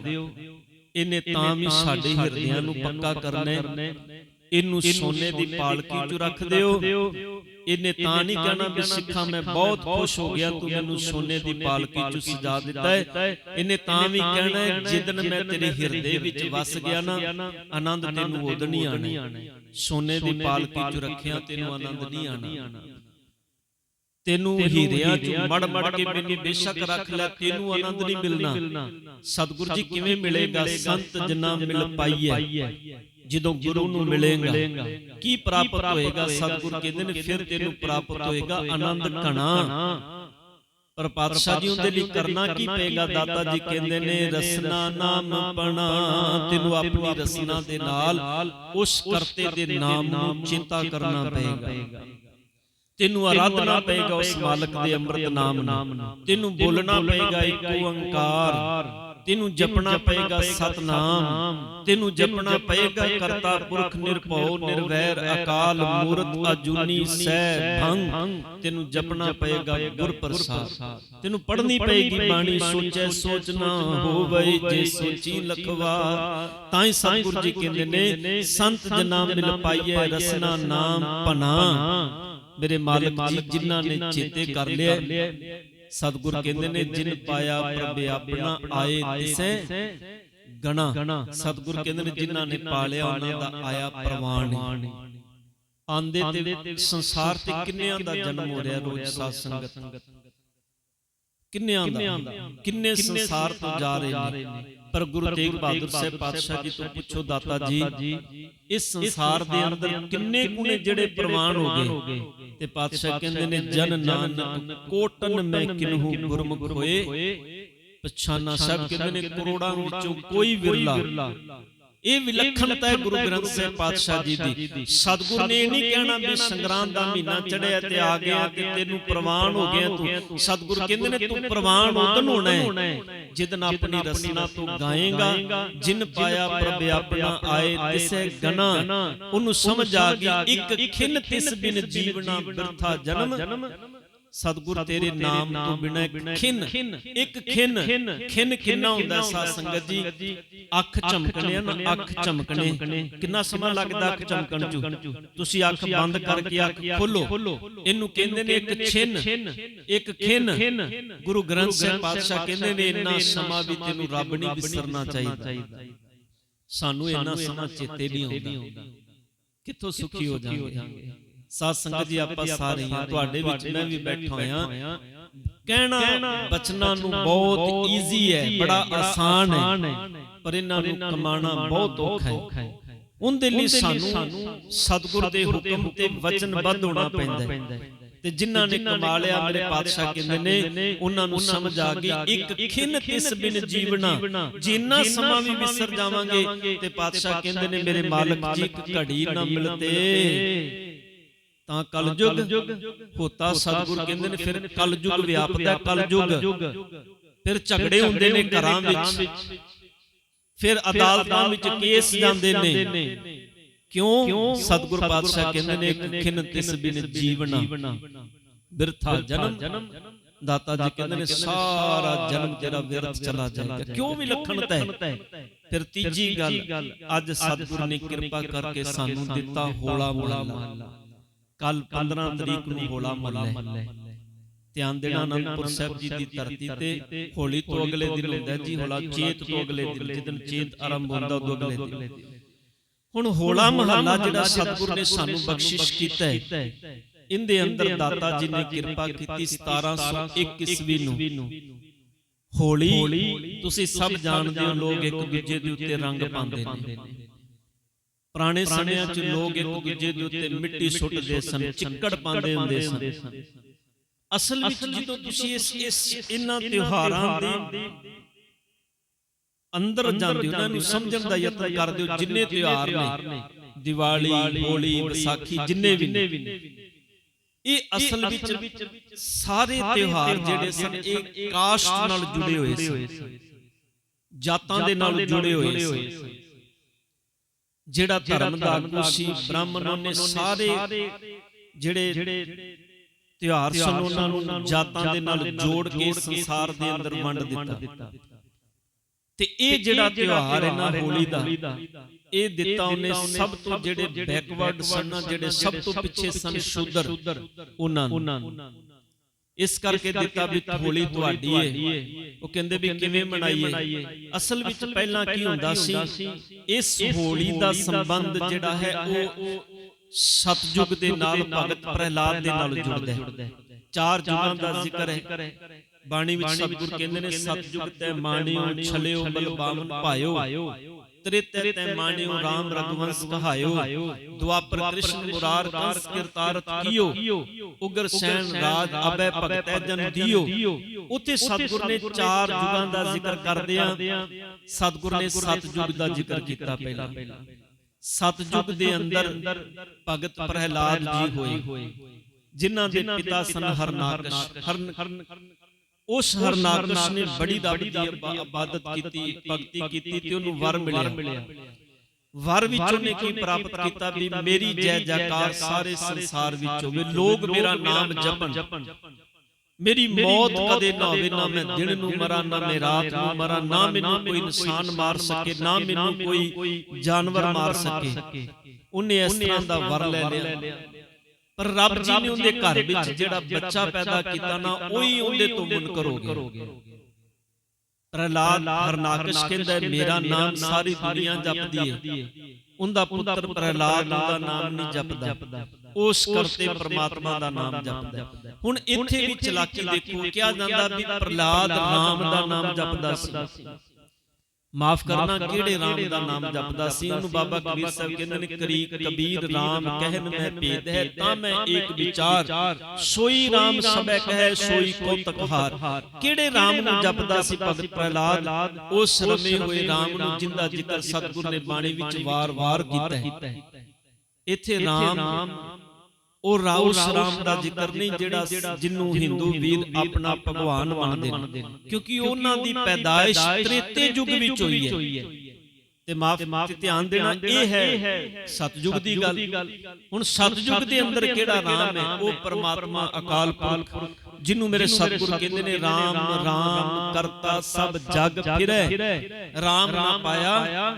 ਇਹਨੇ ਤਾਂ ਵੀ ਸਾਡੇ ਹਿਰਦਿਆਂ ਨੂੰ ਪੱਕਾ ਕਰਨਾ ਹੈ। ਇਹਨੂੰ ਸੋਨੇ ਦੀ ਪਾਲਕੀ 'ਚ ਰੱਖ ਦਿਓ। ਇਹਨੇ ਤਾਂ ਨਹੀਂ ਕਹਿਣਾ ਵੀ ਸਿੱਖਾਂ ਮੈਂ ਬਹੁਤ ਖੁਸ਼ ਹੋ ਗਿਆ ਤੂੰ ਮੈਨੂੰ ਸੋਨੇ ਦੀ ਪਾਲਕੀ 'ਚ ਸਜਾ ਦਿੱਤਾ ਹੈ। ਇਹਨੇ ਤਾਂ ਵੀ ਕਹਿਣਾ ਹੈ ਜਿੱਦਨ ਮੈਂ ਤੇਰੇ ਹਿਰਦੇ ਵਿੱਚ ਵਸ ਗਿਆ ਨਾ ਆਨੰਦ ਤੈਨੂੰ ਉਦੋਂ ਨਹੀਂ ਆਣਾ ਸੋਨੇ ਦੀ ਪਾਲਕੀ 'ਚ ਰੱਖਿਆ ਤੈਨੂੰ ਆਨੰਦ ਨਹੀਂ ਆਣਾ ਤੈਨੂੰ ਹੀਰਿਆਂ 'ਚ ਮੜ ਮੜ ਕੇ ਮੈਨੂੰ ਬੇਸ਼ੱਕ ਰੱਖ ਲੈ ਤੈਨੂੰ ਆਨੰਦ ਨਹੀਂ ਮਿਲਣਾ। ਸਤਿਗੁਰੂ ਜੀ ਕਿਵੇਂ ਮਿਲੇਗਾ? ਸੰਤ ਜਨਾ ਮਿਲ ਪਾਈਐ ਜਦੋਂ ਗੁਰੂ ਨੂੰ ਮਿਲੇਗਾ ਕੀ ਪ੍ਰਾਪਤ ਹੋਏਗਾ? ਸਤਿਗੁਰ ਕਹਿੰਦੇ ਨੇ ਫਿਰ ਤੈਨੂੰ ਪ੍ਰਾਪਤ ਹੋਏਗਾ ਆਨੰਦ ਘਣਾ। ਪਰ ਪਾਤਸ਼ਾਹ ਜੀ ਉਹਦੇ ਲਈ ਕਰਨਾ ਕੀ ਪਏਗਾ? ਦਾਤਾ ਜੀ ਕਹਿੰਦੇ ਨੇ ਰਸਨਾ ਨਾਮ ਪਣਾ। ਤੈਨੂੰ ਆਪਣੀ ਰਸਨਾ ਦੇ ਨਾਲ ਉਸ ਕਰਤੇ ਦੇ ਨਾਮ ਨੂੰ ਚਿੰਤਾ ਕਰਨਾ ਪਏਗਾ। ਤੈਨੂੰ ਆਰਾਧਨਾ ਪਏਗਾ ਉਸ ਮਾਲਕ ਦੇ ਅੰਮ੍ਰਿਤ ਨਾਮ ਨੂੰ। ਤੈਨੂੰ ਬੋਲਣਾ ਪਏਗਾ ਇੱਕ ਓੰਕਾਰ। ਤੈਨੂੰ ਜਪਣਾ ਪਏਗਾ ਸਤਨਾਮ। ਤੈਨੂੰ ਜਪਣਾ ਪਏਗਾ ਕਰਤਾ ਪੁਰਖ ਨਿਰਭਉ ਨਿਰਵੈਰ ਅਕਾਲ ਮੂਰਤ ਅਜੂਨੀ ਸੈ ਭੰਗ। ਤੈਨੂੰ ਜਪਣਾ ਪਏਗਾ ਗੁਰ ਪ੍ਰਸਾਦ ਤੈਨੂੰ ਪੜ੍ਹਨੀ ਪਏਗੀ ਬਾਣੀ ਸੋਚੈ ਸੋਚ ਨਾ ਹੋਵੇ ਜੇ ਸੋਚੀ ਲਖਵਾ। ਤਾਂ ਹੀ ਸਤਿਗੁਰੂ ਜੀ ਕਹਿੰਦੇ ਨੇ ਸੰਤ ਜਨਾਂ ਮਿਲ ਪਾਈਏ ਰਸਨਾ ਨਾਮ ਪਨਾ। ਮੇਰੇ ਮਾਲਕ ਜੀ ਜਿਨ੍ਹਾਂ ਨੇ ਚੇਤੇ ਕਰ ਲਿਆ। ਸਤਿਗੁਰ ਕਹਿੰਦੇ ਨੇ ਜਿਨ ਪਾਇਆ ਪ੍ਰਭ ਆਪਣਾ ਆਏ ਤਿਸੈ ਗਣਾ। ਸਤਿਗੁਰ ਕਹਿੰਦੇ ਨੇ ਜਿਨ੍ਹਾਂ ਨੇ ਪਾਲਿਆ ਉਹਨਾਂ ਦਾ ਆਇਆ ਪ੍ਰਵਾਨ। ਆਂਦੇ ਤੇ ਸੰਸਾਰ ਤੇ ਕਿੰਨਿਆਂ ਦਾ ਜਨਮ ਹੋ ਰਿਹਾ ਰੋਜ਼ ਸਾਧ ਸੰਗਤ? ਕਿੰਨਿਆਂ ਦਾ? ਕਿੰਨੇ ਸੰਸਾਰ ਤੋਂ ਜਾ ਰਹੇ ਨੇ? ਪਰ ਗੁਰੂ ਤੇਗ ਬਹਾਦਰ ਸਾਹਿਬ ਪਾਤਸ਼ਾਹ ਜੀ ਤੋਂ ਪੁੱਛੋ ਦਾਤਾ ਜੀ ਇਸ ਸੰਸਾਰ ਦੇ ਅੰਦਰ ਕਿੰਨੇ ਕੁਨੇ ਜਿਹੜੇ ਪ੍ਰਵਾਨ ਹੋ ਗਏ? ਤੇ ਪਾਤਸ਼ਾਹ ਕਹਿੰਦੇ ਨੇ ਜਨ ਨਾਨਕ ਕੋਟਨ ਮੈਂ ਕਿਨਹੂ ਗੁਰਮੁਖ ਹੋਏ। ਪਛਾਨਾ ਸਾਹਿਬ ਕਹਿੰਦੇ ਨੇ ਕਰੋੜਾਂ ਵਿੱਚੋਂ ਕੋਈ ਵਿਰਲਾ। ਇਹ ਵਿਲੱਖਣਤਾ ਹੈ ਗੁਰੂ ਗ੍ਰੰਥ ਸਾਹਿਬ ਪਾਤਸ਼ਾਹ ਜੀ ਦੀ। ਸਤਿਗੁਰ ਨੇ ਇਹ ਨਹੀਂ ਕਹਿਣਾ ਵੀ ਸੰਗਰਾਂਦ ਦਾ ਮਹੀਨਾ ਚੜਿਆ ਤੇ ਆ ਗਿਆ ਤੇ ਤੈਨੂੰ ਪ੍ਰਵਾਨ ਹੋ ਗਿਆ ਤੂੰ। ਸਤਿਗੁਰ ਕਹਿੰਦੇ ਨੇ ਤੂੰ ਪ੍ਰਵਾਨ ਉਦੋਂ ਹੋਣਾ ਹੈ ਜਿਦਨ ਆਪਣੀ ਰਸਨਾ ਤੋਂ ਗਾਏਗਾ ਜਿਨ ਪਾਇਆ ਪ੍ਰਭ ਆਪਣਾ ਆਏ ਤਿਸੈ ਗਨਾ ਉਹਨੂੰ ਸਮਝ ਆ ਗਈ। ਇੱਕ ਖਿੰਨ ਤਿਸ ਬਿਨ ਜੀਵਨਾ ਬਿਰਥਾ ਜਨਮ। ਸਤਿਗੁਰ ਤੇਰੇ ਨਾਮ ਤੋਂ ਬਿਨਾ ਖਿੰਨ ਇੱਕ ਖਿੰਨ ਖਿੰਨ ਕਿੰਨਾ ਹੁੰਦਾ ਸਾਧ ਸੰਗਤ ਜੀ? ਅੱਖ ਝਮਕਣੇ ਨਾ ਅੱਖ ਝਮਕਣੇ ਕਿੰਨਾ ਸਮਾਂ ਲੱਗਦਾ ਅੱਖ ਝਮਕਣ ਚ? ਤੁਸੀਂ ਅੱਖ ਬੰਦ ਕਰਕੇ ਅੱਖ ਖੋਲੋ। ਇਹਨੂੰ ਕਹਿੰਦੇ ਨੇ ਇੱਕ ਛਿੰਨ ਇੱਕ ਖਿੰਨ। ਗੁਰੂ ਗ੍ਰੰਥ ਸਾਹਿਬ ਪਾਤਸ਼ਾਹ ਕਹਿੰਦੇ ਨੇ ਇੰਨਾ ਸਮਾਂ ਵੀ ਤੈਨੂੰ ਰੱਬ ਨਹੀਂ ਵਿਸਰਨਾ ਚਾਹੀਦਾ। ਸਾਨੂੰ ਇੰਨਾ ਸਮਾਂ ਚੇਤੇ ਨਹੀਂ ਆਉਂਦਾ। ਕਿੱਥੋਂ ਸੁਖੀ ਹੋ ਜਾਵਾਂਗੇ? ਸਾਧ ਸੰਗਤ ਜੀ ਆਪਾਂ ਸਾਰੇ ਹਾਂ ਤੁਹਾਡੇ ਵਿੱਚ ਮੈਂ ਵੀ ਬੈਠਾ ਹੋਇਆ। ਕਹਿਣਾ ਬਚਨਾਂ ਨੂੰ ਬਹੁਤ ਈਜ਼ੀ ਹੈ ਬੜਾ ਆਸਾਨ ਹੈ। ਪਰ ਇਹਨਾਂ ਨੂੰ ਕਮਾਣਾ ਬਹੁਤ ਔਖਾ ਹੈ। ਉਹਦੇ ਲਈ ਸਾਨੂੰ ਸਤਿਗੁਰ ਦੇ ਹੁਕਮ ਤੇ ਵਚਨਬੱਧ ਹੋਣਾ ਪੈਂਦਾ ਹੈ। ਤੇ ਜਿਨ੍ਹਾਂ ਨੇ ਕਮਾ ਲਿਆ ਮੇਰੇ ਪਾਤਸ਼ਾਹ ਕਹਿੰਦੇ ਨੇ ਉਹਨਾਂ ਨੂੰ ਸਮਝ ਆ ਗਈ ਇੱਕ ਖਿੰਨ ਤਿਸ ਬਿਨ ਜੀਵਣਾ ਜਿੰਨਾ ਸਮਾਂ ਵੀ ਵਿਸਰ ਜਾਵਾਂਗੇ ਤੇ ਪਾਤਸ਼ਾਹ ਕਹਿੰਦੇ ਨੇ ਮੇਰੇ ਮਾਲਕ ਜੀ ਇੱਕ ਘੜੀ ਨਾ ਮਿਲਤੇ। ਤਾਂ ਕਲਯੁਗ ਹੋਤਾ ਸਤਿਗੁਰ ਕਹਿੰਦੇ ਨੇ ਫਿਰ ਕਲਯੁਗ ਵਿਆਪਦਾ ਕਲਯੁਗ। ਫਿਰ ਝਗੜੇ ਹੁੰਦੇ ਨੇ ਘਰਾਂ ਵਿੱਚ। ਫਿਰ ਅਦਾਲਤਾਂ ਵਿੱਚ ਕੇਸ ਜਾਂਦੇ ਨੇ। ਕਿਉਂ? ਸਤਿਗੁਰ ਪਾਤਸ਼ਾਹ ਕਹਿੰਦੇ ਨੇ ਖਿੰਨ ਤਿਸ ਬਿਨ ਜੀਵਨਾ। ਬਿਰਥਾ ਜਨਮ। ਦਾਤਾ ਜੀ ਕਹਿੰਦੇ ਨੇ ਸਾਰਾ ਜਨਮ ਤੇਰਾ ਵਿਰਥ ਚਲਾ ਜਾਏਗਾ। ਕਿਉਂ ਵੀ ਲਖਣਤਾ ਹੈ ਫਿਰ ਤੀਜੀ ਗੱਲ ਅੱਜ ਸਤਿਗੁਰ ਨੇ ਕਿਰਪਾ ਕਰਕੇ ਸਾਨੂੰ ਦਿੱਤਾ ਹੋਲਾ ਮਹੱਲਾ। ਕੱਲ 15 ਤਰੀਕ ਨੂੰ ਹੋਲਾ ਮਹੱਲਾ ਹੈ। ਧਿਆਨ ਦੇਣਾ ਅਨੰਦਪੁਰ ਸਾਹਿਬ ਜੀ ਦੀ ਧਰਤੀ ਤੇ ਹੋਲੀ ਤੋਂ ਅਗਲੇ ਦਿਨ ਹੁੰਦਾ ਜੀ ਹੋਲਾ ਚੇਤ ਤੋਂ ਅਗਲੇ ਦਿਨ ਜਿੱਦਨ ਚੇਤ ਆਰੰਭ ਹੁੰਦਾ ਉਦੋਂ ਅਗਲੇ ਦਿਨ। ਹੁਣ ਹੋਲਾ ਮਹੱਲਾ ਜਿਹੜਾ ਸਤਿਗੁਰ ਨੇ ਸਾਨੂੰ ਬਖਸ਼ਿਸ਼ ਕੀਤਾ ਹੈ। ਇਹਦੇ ਅੰਦਰ ਦਾਤਾ ਜੀ ਨੇ ਕਿਰਪਾ ਕੀਤੀ 1701 ਈਸਵੀ ਨੂੰ। ਹੋਲੀ ਤੁਸੀਂ ਸਭ ਜਾਣਦੇ ਹੋ ਲੋਕ ਇੱਕ ਦੂਜੇ ਦੇ ਉੱਤੇ ਰੰਗ ਪਾਉਂਦੇ ਨੇ। ਪੁਰਾਣੇ ਸਮਿਆਂ 'ਚ ਲੋਕ ਇੱਕ ਦੂਜੇ ਦੇ ਉੱਤੇ ਮਿੱਟੀ ਸੁੱਟਦੇ ਸਨ ਚਿੱਕੜ ਪਾਉਂਦੇ ਹੁੰਦੇ ਸਨ। ਅਸਲ ਵਿੱਚ ਜਦੋਂ ਤੁਸੀਂ ਇਸ ਇਸ ਇਹਨਾਂ ਤਿਉਹਾਰਾਂ ਦੇ ਅੰਦਰ ਜਾਂਦੇ ਹੋ ਉਹਨਾਂ ਨੂੰ ਸਮਝਣ ਦਾ ਯਤਨ ਕਰਦੇ ਹੋ ਜਿੰਨੇ ਤਿਉਹਾਰ ਨੇ ਦੀਵਾਲੀ ਹੋਲੀ ਵਿਸਾਖੀ ਜਿੰਨੇ ਵੀ ਨੇ। ਇਹ ਅਸਲ ਵਿੱਚ ਸਾਰੇ ਤਿਉਹਾਰ ਜਿਹੜੇ ਸਨ ਇਹ ਕਾਸਟ ਨਾਲ ਜੁੜੇ ਹੋਏ ਸਨ। ਜਾਤਾਂ ਦੇ ਨਾਲ ਜੁੜੇ ਹੋਏ ਸਨ। ਜਿਹੜਾ ਧਰਮ ਦਾ ਆਗੂ ਸੀ ਬ੍ਰਾਹਮਣ ਉਹਨੇ ਸਾਰੇ ਜਿਹੜੇ ਤਿਉਹਾਰ ਸਨ ਉਹਨਾਂ ਨੂੰ ਜਾਤਾਂ ਦੇ ਨਾਲ ਜੋੜ ਕੇ ਸੰਸਾਰ ਦੇ ਅੰਦਰ ਵੰਡ ਦਿੱਤਾ। ਤੇ ਇਹ ਜਿਹੜਾ ਤਿਉਹਾਰ ਹੈ ਨਾ ਹੋਲੀ ਦਾ ਇਹ ਦਿੱਤਾ ਉਹਨੇ ਸਭ ਤੋਂ ਜਿਹੜੇ ਬੈਕਵਰਡ ਸਨ ਜਿਹੜੇ ਸਭ ਤੋਂ ਪਿੱਛੇ ਸਨ ਸ਼ੂਦਰ ਉਹਨਾਂ ਨੂੰ। ਇਸ ਕਰਕੇ ਦਿੱਤਾ ਵੀ ਹੋਲੀ ਤੁਹਾਡੀ ਏ। ਉਹ ਕਹਿੰਦੇ ਵੀ ਕਿਵੇਂ ਮਨਾਈਏ? ਅਸਲ ਵਿੱਚ ਪਹਿਲਾਂ ਕੀ ਹੁੰਦਾ ਸੀ? ਇਸ ਹੋਲੀ ਦਾ ਸੰਬੰਧ ਜਿਹੜਾ ਹੈ ਉਹ ਸਤਜੁਗ ਦੇ ਨਾਲ ਭਗਤ ਪ੍ਰਹਿਲਾਦ ਦੇ ਨਾਲ ਜੁੜਦਾ ਹੈ। ਚਾਰ ਯੁਗਾਂ ਦਾ ਜ਼ਿਕਰ ਹੈ। ਬਾਣੀ ਵਿੱਚ ਸਤਿਗੁਰ ਕਹਿੰਦੇ ਨੇ ਸਤਜੁਗ ਤੇ ਮਾਣਿਓ ਛਲਿਓ ਬਲਬਾਵਨ ਭਾਇਓ ਤ੍ਰਿਤਿ ਤੈ ਮਾਣਿਓ RAM ਰਗਵੰਸ ਕਹਾਇਓ। ਦੁਆਪਰ ਕ੍ਰਿਸ਼ਨ ਮੁਰਾਰ ਕੰਸ ਕਿਰਤਾਰਤ ਕੀਓ ਉਗਰ ਸੈਨ ਰਾਜ ਅਬੈ ਭਗਤੈ ਜਨ ਦਿਓ। ਉੱਥੇ ਸਤਿਗੁਰ ਨੇ ਚਾਰ ਯੁਗਾਂ ਦਾ ਜ਼ਿਕਰ ਕਰਦਿਆਂ ਸਤਿਗੁਰ ਨੇ ਸਤ ਯੁਗ ਦਾ ਜ਼ਿਕਰ ਕੀਤਾ ਪਹਿਲਾਂ। ਸਤ ਯੁਗ ਦੇ ਅੰਦਰ ਭਗਤ ਪ੍ਰਹਿਲਾਦ ਜੀ ਹੋਏ, ਜਿਨ੍ਹਾਂ ਦੇ ਪਿਤਾ ਸਨ ਹਰਨਾਕਸ਼। ਹਰਨ ਉਸ ਹਰਨਾਕਸ਼ ਨੇ ਬੜੀ ਰੱਬ ਦੀ ਇਬਾਦਤ ਕੀਤੀ ਭਗਤੀ ਕੀਤੀ ਤੇ ਉਹਨੂੰ ਵਰ ਮਿਲਿਆ। ਵਰ ਵਿੱਚ ਉਹਨੇ ਕੀ ਪ੍ਰਾਪਤ ਕੀਤਾ ਵੀ ਮੇਰੀ ਜੈ ਜੈਕਾਰ ਸਾਰੇ ਸੰਸਾਰ ਵਿੱਚ ਹੋਵੇ। ਲੋਕ ਮੇਰਾ ਨਾਮ ਜਪਣ। ਮੇਰੀ ਮੌਤ ਕਦੇ ਨਾ ਹੋਵੇ ਨਾ ਮੈਂ ਦਿਨ ਨੂੰ ਮਰਾਂ ਨਾ ਮੈਂ ਰਾਤ ਨੂੰ ਮਰਾਂ ਨਾ ਮੈਨੂੰ ਕੋਈ ਇਨਸਾਨ ਮਾਰ ਸਕੇ ਨਾ ਮੈਨੂੰ ਕੋਈ ਜਾਨਵਰ ਮਾਰ ਸਕੇ। ਉਹਨੇ ਇਸ ਤਰ੍ਹਾਂ ਦਾ ਵਰ ਲੈ ਲਿਆ। ਪਰ ਰੱਬ ਜੀ ਨੇ ਉਹਦੇ ਘਰ ਵਿੱਚ ਜਿਹੜਾ ਬੱਚਾ ਪੈਦਾ ਕੀਤਾ ਨਾ ਉਹੀ ਉਹਦੇ ਤੋਂ ਮੁਨਕਰ ਹੋ ਗਿਆ ਪ੍ਰਹਲਾਦ ਹਰਨਾਕਸ਼ ਕਹਿੰਦਾ ਮੇਰਾ ਨਾਮ ਸਾਰੀ ਦੁਨੀਆ ਜਪਦੀ ਹੈ। ਉਹਦਾ ਪੁੱਤਰ ਪ੍ਰਹਲਾਦ ਉਹਦਾ ਨਾਮ ਨਹੀਂ ਜਪਦਾ। ਉਸ ਕਰਤੇ ਪ੍ਰਮਾਤਮਾ ਦਾ ਨਾਮ ਜਪਦਾ। ਹੁਣ ਇੱਥੇ ਵੀ ਚਲਾਕੀ ਦੇਖੋ ਕਿਹਾ ਜਾਂਦਾ ਵੀ ਪ੍ਰਹਲਾਦ ਰਾਮ ਦਾ ਨਾਮ ਜਪਦਾ ਸੀ। ਮਾਫ ਕਰਨਾ ਕਿਹੜੇ RAM ਦਾ ਨਾਮ ਜਪਦਾ ਸੀ? ਉਹਨੂੰ ਬਾਬਾ ਕਬੀਰ ਸਾਹਿਬ ਕਹਿੰਦੇ ਨੇ ਕਰੀ ਕਬੀਰ RAM ਕਹਿਨ ਮੈਂ ਭੇਦ ਹੈ ਤਾਂ ਮੈਂ ਇੱਕ ਵਿਚਾਰ। ਸੋਈ RAM ਸਭੈ ਕਹੈ ਸੋਈ ਕੋ ਤਕਹਾਰ ਕਿਹੜੇ RAM ਨੂੰ ਜਪਦਾ ਸੀ ਭਗਤ ਪ੍ਰਹਿਲਾਦ? ਉਸ ਰਮੇ ਹੋਏ RAM ਨੂੰ ਜਿੰਦਾ ਜ਼ਿਕਰ ਸਤਿਗੁਰ ਨੇ ਬਾਣੀ ਵਿੱਚ ਵਾਰ-ਵਾਰ ਕੀਤਾ ਹੈ। ਇੱਥੇ RAM ਉਹ ਰਾਉਸ ਰਾਮ ਦਾ ਜ਼ਿਕਰ ਨਹੀਂ ਜਿਹੜਾ ਜਿੰਨੂੰ ਹਿੰਦੂ ਵੀਰ ਆਪਣਾ ਭਗਵਾਨ ਮੰਨਦੇ ਨੇ। ਕਿਉਂਕਿ ਉਹਨਾਂ ਦੀ ਪੈਦਾਇਸ਼ ਤ੍ਰੇਤੇ ਯੁੱਗ ਵਿੱਚ ਹੋਈ ਹੈ। ਤੇ ਮਾਫ ਧਿਆਨ ਦੇਣਾ ਇਹ ਹੈ ਸਤਜੁਗ ਦੀ ਗੱਲ। ਹੁਣ ਸਤਜੁਗ ਦੇ ਅੰਦਰ ਕਿਹੜਾ ਰਾਮ ਹੈ? ਉਹ ਪਰਮਾਤਮਾ ਅਕਾਲ ਪੁਰਖ। ਜਿਹਨੂੰ ਮੇਰੇ ਸਤਿਗੁਰ ਕਹਿੰਦੇ ਨੇ ਰਾਮ ਰਾਮ ਕਰਤਾ ਸਭ ਜਗ ਫਿਰੈ। ਰਾਮ ਨਾ ਪਾਇਆ।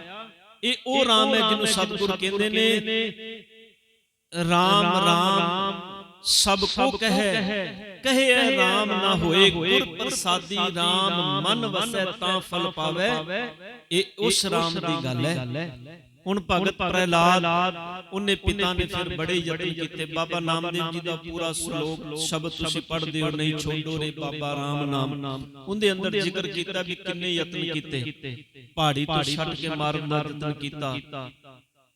ਇਹ ਉਹ ਰਾਮ ਹੈ ਜਿਹਨੂੰ ਸਤਿਗੁਰ ਕਹਿੰਦੇ ਨੇ। ਰਾਮ ਰਾਮ ਸਭ ਕੋ ਕਹੈ। ਕਹੇ। ਰਾਮ ਨਾ ਹੋਏ ਗੁਰ ਪ੍ਰਸਾਦੀ ਰਾਮ ਮਨ ਵਸੈ ਤਾਂ ਫਲ ਪਾਵੇ। ਇਹ ਉਸ ਰਾਮ ਦੀ ਗੱਲ ਹੈ। ਹੁਣ ਭਗਤ ਪ੍ਰਹਿਲਾਦ ਉਹਨੇ ਪਿਤਾ ਨੇ ਫਿਰ ਬੜੇ ਯਤਨ ਕੀਤੇ। ਬਾਬਾ ਨਾਮਦੇਵ ਜੀ ਦਾ ਪੂਰਾ ਸ਼ਲੋਕ ਸ਼ਬਦ ਤੁਸੀਂ ਪੜ੍ਹਦੇ ਹੋ ਨਹੀਂ ਛੋਡੋ ਰੇ ਬਾਬਾ ਰਾਮ ਨਾਮ। ਉਹਦੇ ਅੰਦਰ ਜ਼ਿਕਰ ਕੀਤਾ ਵੀ ਕਿੰਨੇ ਯਤਨ ਕੀਤੇ। ਪਹਾੜੀ ਤੋਂ ਛੱਡ ਕੇ ਮਾਰਨ ਦਾ ਯਤਨ ਕੀਤਾ।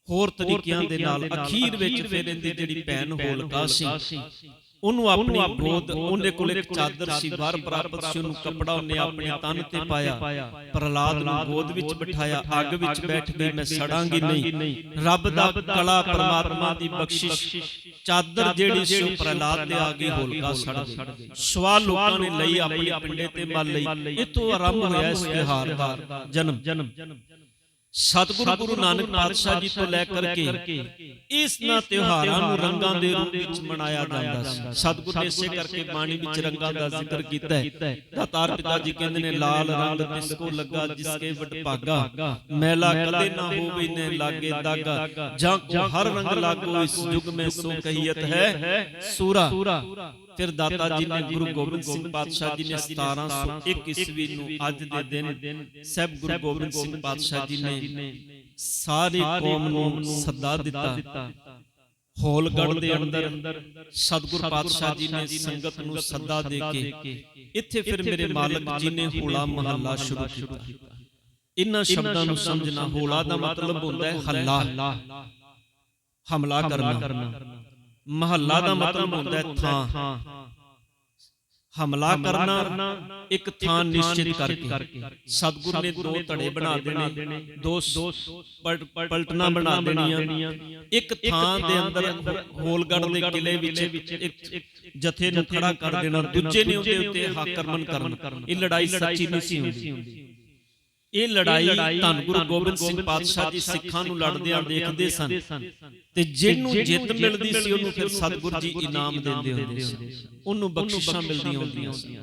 ਹੋਰ ਤਰੀਕਿਆਂ ਦੇ ਨਾਲ ਅਖੀਰ ਵਿੱਚ ਫਿਰ ਇਹਦੀ ਜਿਹੜੀ ਭੈਣ ਹੋਲਕਾ ਸੀ ਉਹਨੂੰ ਆਪਣੀ ਗੋਦ ਉਹਦੇ ਕੋਲ ਇੱਕ ਚਾਦਰ ਸੀ ਵਰ ਪ੍ਰਾਪਤ ਸੀ ਉਹਨੂੰ ਕਪੜਾ ਉਹਨੇ ਆਪਣੇ ਤਨ ਤੇ ਪਾਇਆ। ਪ੍ਰਹਲਾਦ ਨੂੰ ਗੋਦ ਵਿੱਚ ਬਿਠਾਇਆ ਅੱਗ ਵਿੱਚ ਬੈਠ ਗਈ ਮੈਂ ਸੜਾਂਗੀ ਨਹੀਂ। ਰੱਬ ਦਾ ਕਲਾ ਪਰਮਾਤਮਾ ਦੀ ਬਖਸ਼ਿਸ਼। ਚਾਦਰ ਜਿਹੜੀ ਸੀ ਉਹ ਪ੍ਰਹਲਾਦ ਤੇ ਆ ਗਈ ਹੋਲਕਾ ਸੜ ਗਈ। ਸਵਾਲ ਲੋਕਾਂ ਨੇ ਲਈ ਆਪਣੀ ਪਿੰਡੇ ਤੇ ਮੱਲ ਲਈ। ਇਤੋਂ ਆਰੰਭ ਹੋਇਆ ਇਸ ਤਿਹਾਰ ਦਾ ਜਨਮ। ਸਤਿਗੁਰੂ ਗੁਰੂ ਨਾਨਕ ਪਾਤਸ਼ਾਹ ਜੀ ਤੋਂ ਲੈ ਕਰਕੇ ਇਸ ਨਾ ਤਿਉਹਾਰਾਂ ਨੂੰ ਰੰਗਾਂ ਦੇ ਰੂਪ ਵਿੱਚ ਮਨਾਇਆ ਜਾਂਦਾ ਸੀ। ਸਤਿਗੁਰੂ ਨੇ ਇਸੇ ਕਰਕੇ ਬਾਣੀ ਵਿੱਚ ਰੰਗਾਂ ਦਾ ਜ਼ਿਕਰ ਕੀਤਾ ਹੈ। ਦਾਤਾਰ ਪਿਤਾ ਜੀ ਕਹਿੰਦੇ ਨੇ ਲਾਲ ਰੰਗ ਤਿਸ ਕੋ ਲੱਗਾ ਜਿਸਕੇ ਵਡ ਭਾਗਾ। ਮੈਲਾ ਕਦੇ ਨਾ ਹੋਵੇ ਨੇ ਲਾਗੇ ਦਾਗਾ। ਜਾਂ ਕੋ ਹਰ ਰੰਗ ਲਾਗੋ ਇਸ ਯੁਗ ਮੈਂ ਸੋ ਕਹੀਤ ਹੈ। ਸੂਰਾ। ਫਿਰ ਦਾਤਾ ਜੀ ਨੇ ਗੁਰੂ ਗੋਬਿੰਦ ਸਿੰਘ ਪਾਤਸ਼ਾਹ ਜੀ ਨੇ 1701 ਈਸਵੀ ਨੂੰ ਅੱਜ ਦੇ ਦਿਨ ਸਹਿਬ ਗੁਰੂ ਗੋਬਿੰਦ ਸਿੰਘ ਪਾਤਸ਼ਾਹ ਜੀ ਨੇ ਸਾਰੀ ਕੌਮ ਨੂੰ ਸੱਦਾ ਦਿੱਤਾ। ਹੋਲਗੜ ਦੇ ਅੰਦਰ ਸਤਿਗੁਰ ਪਾਤਸ਼ਾਹ ਜੀ ਨੇ ਸੰਗਤ ਨੂੰ ਸੱਦਾ ਦੇ ਕੇ ਇੱਥੇ ਫਿਰ ਮੇਰੇ ਮਾਲਕ ਜੀ ਨੇ ਹੋਲਾ ਮਹੱਲਾ ਸ਼ੁਰੂ ਕੀਤਾ। ਇਨ੍ਹਾਂ ਸ਼ਬਦਾਂ ਨੂੰ ਸਮਝਣਾ ਹੋਲਾ ਦਾ ਮਤਲਬ ਹੁੰਦਾ ਹੈ ਹੱਲਾ। ਹਮਲਾ ਕਰਨਾ। ਮਹੱਲਾ ਦਾ ਮਤਲਬ ਹੁੰਦਾ ਹੈ ਥਾਂ। ਹਮਲਾ ਕਰਨਾ ਇੱਕ ਥਾਂ ਨਿਸ਼ਚਿਤ ਕਰਕੇ। ਸਤਿਗੁਰ ਨੇ ਦੋ ਧੜੇ ਬਣਾ ਦੇਣੇ ਦੋ ਪਲਟ- ਪਲਟਣਾ ਬਣਾ ਦੇਣੀਆਂ। ਇੱਕ ਥਾਂ ਦੇ ਅੰਦਰ ਹੋਲਗੜ ਦੇ ਕਿਲੇ ਵਿੱਚ ਇੱਕ ਜਥੇ ਨੂੰ ਖੜਾ ਕਰ ਦੇਣਾ ਦੂਜੇ ਨੇ ਉਹਦੇ ਉੱਤੇ ਆਕਰਮਣ ਕਰਨਾ। ਇਹ ਲੜਾਈ ਸੱਚੀ ਨਹੀਂ ਸੀ ਹੁੰਦੀ। ਇਹ ਲੜਾਈ ਧੰਨ ਗੁਰੂ ਗੋਬਿੰਦ ਸਿੰਘ ਪਾਤਸ਼ਾਹ ਜੀ ਸਿੱਖਾਂ ਨੂੰ ਲੜਦਿਆਂ ਦੇਖਦੇ ਸਨ। ਤੇ ਜਿਹਨੂੰ ਜਿੱਤ ਮਿਲਦੀ ਸੀ ਉਹਨੂੰ ਫਿਰ ਸਤਿਗੁਰ ਜੀ ਇਨਾਮ ਦਿੰਦੇ ਹੁੰਦੇ ਸੀ। ਉਹਨੂੰ ਬਖਸ਼ਿਸ਼ਾਂ ਮਿਲਦੀਆਂ ਹੁੰਦੀਆਂ ਸੀ।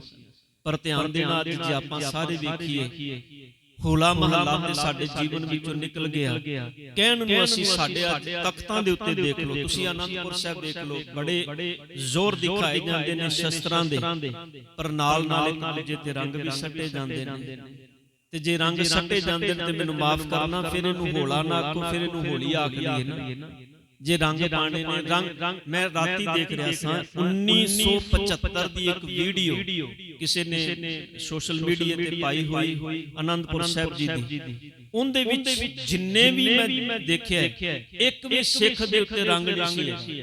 ਪਰ ਧਿਆਨ ਦੇਣਾ ਅੱਜ ਜੇ ਆਪਾਂ ਸਾਰੇ ਵੇਖੀਏ ਹੋਲਾ ਮਹੱਲਾ ਤੇ ਸਾਡੇ ਜੀਵਨ ਵਿੱਚੋਂ ਨਿਕਲ ਗਿਆ। ਕਹਿਣ ਨੂੰ ਅਸੀਂ ਸਾਡੇ ਤਖਤਾਂ ਦੇ ਉੱਤੇ ਦੇਖ ਲਓ ਤੁਸੀਂ ਆਨੰਦਪੁਰ ਸਾਹਿਬ ਦੇਖ ਲਓ ਬੜੇ ਜ਼ੋਰ ਦਿਖਾਏ ਜਾਂਦੇ ਨੇ ਸ਼ਸਤਰਾਂ ਦੇ ਪਰ ਨਾਲ ਨਾਲ ਇੱਕ ਦੂਜੇ ਤੇ ਰੰਗ ਵੀ ਸੱਟੇ ਜਾਂਦੇ ਨੇ ਤੇ ਜੇ ਰੰਗ ਸੱਟੇ ਜਾਂਦੇ ਨੇ ਤੇ ਮੈਨੂੰ ਮਾਫ ਕਰਨਾ ਫਿਰ ਇਹਨੂੰ ਹੋਲਾ ਨਾ ਆਖੋ ਫਿਰ ਇਹਨੂੰ ਹੋਲੀ ਆਖ ਲਈਏ ਨਾ। ਜੇ ਰੰਗ ਪਾਣੇ ਨੇ ਰੰਗ ਮੈਂ ਰਾਤੀ ਦੇਖ ਰਿਹਾ ਸਾਂ 1975 ਦੀ ਇੱਕ ਵੀਡੀਓ ਕਿਸੇ ਨੇ ਸੋਸ਼ਲ ਮੀਡੀਆ ਤੇ ਪਾਈ ਹੋਈ ਆਨੰਦਪੁਰ ਸਾਹਿਬ ਜੀ ਦੀ। ਉਹਦੇ ਵਿੱਚ ਜਿੰਨੇ ਵੀ ਮੈਂ ਦੇਖਿਆ ਇੱਕ ਵੀ ਸਿੱਖ ਦੇ ਉੱਤੇ ਰੰਗ ਨਹੀਂ ਸੀ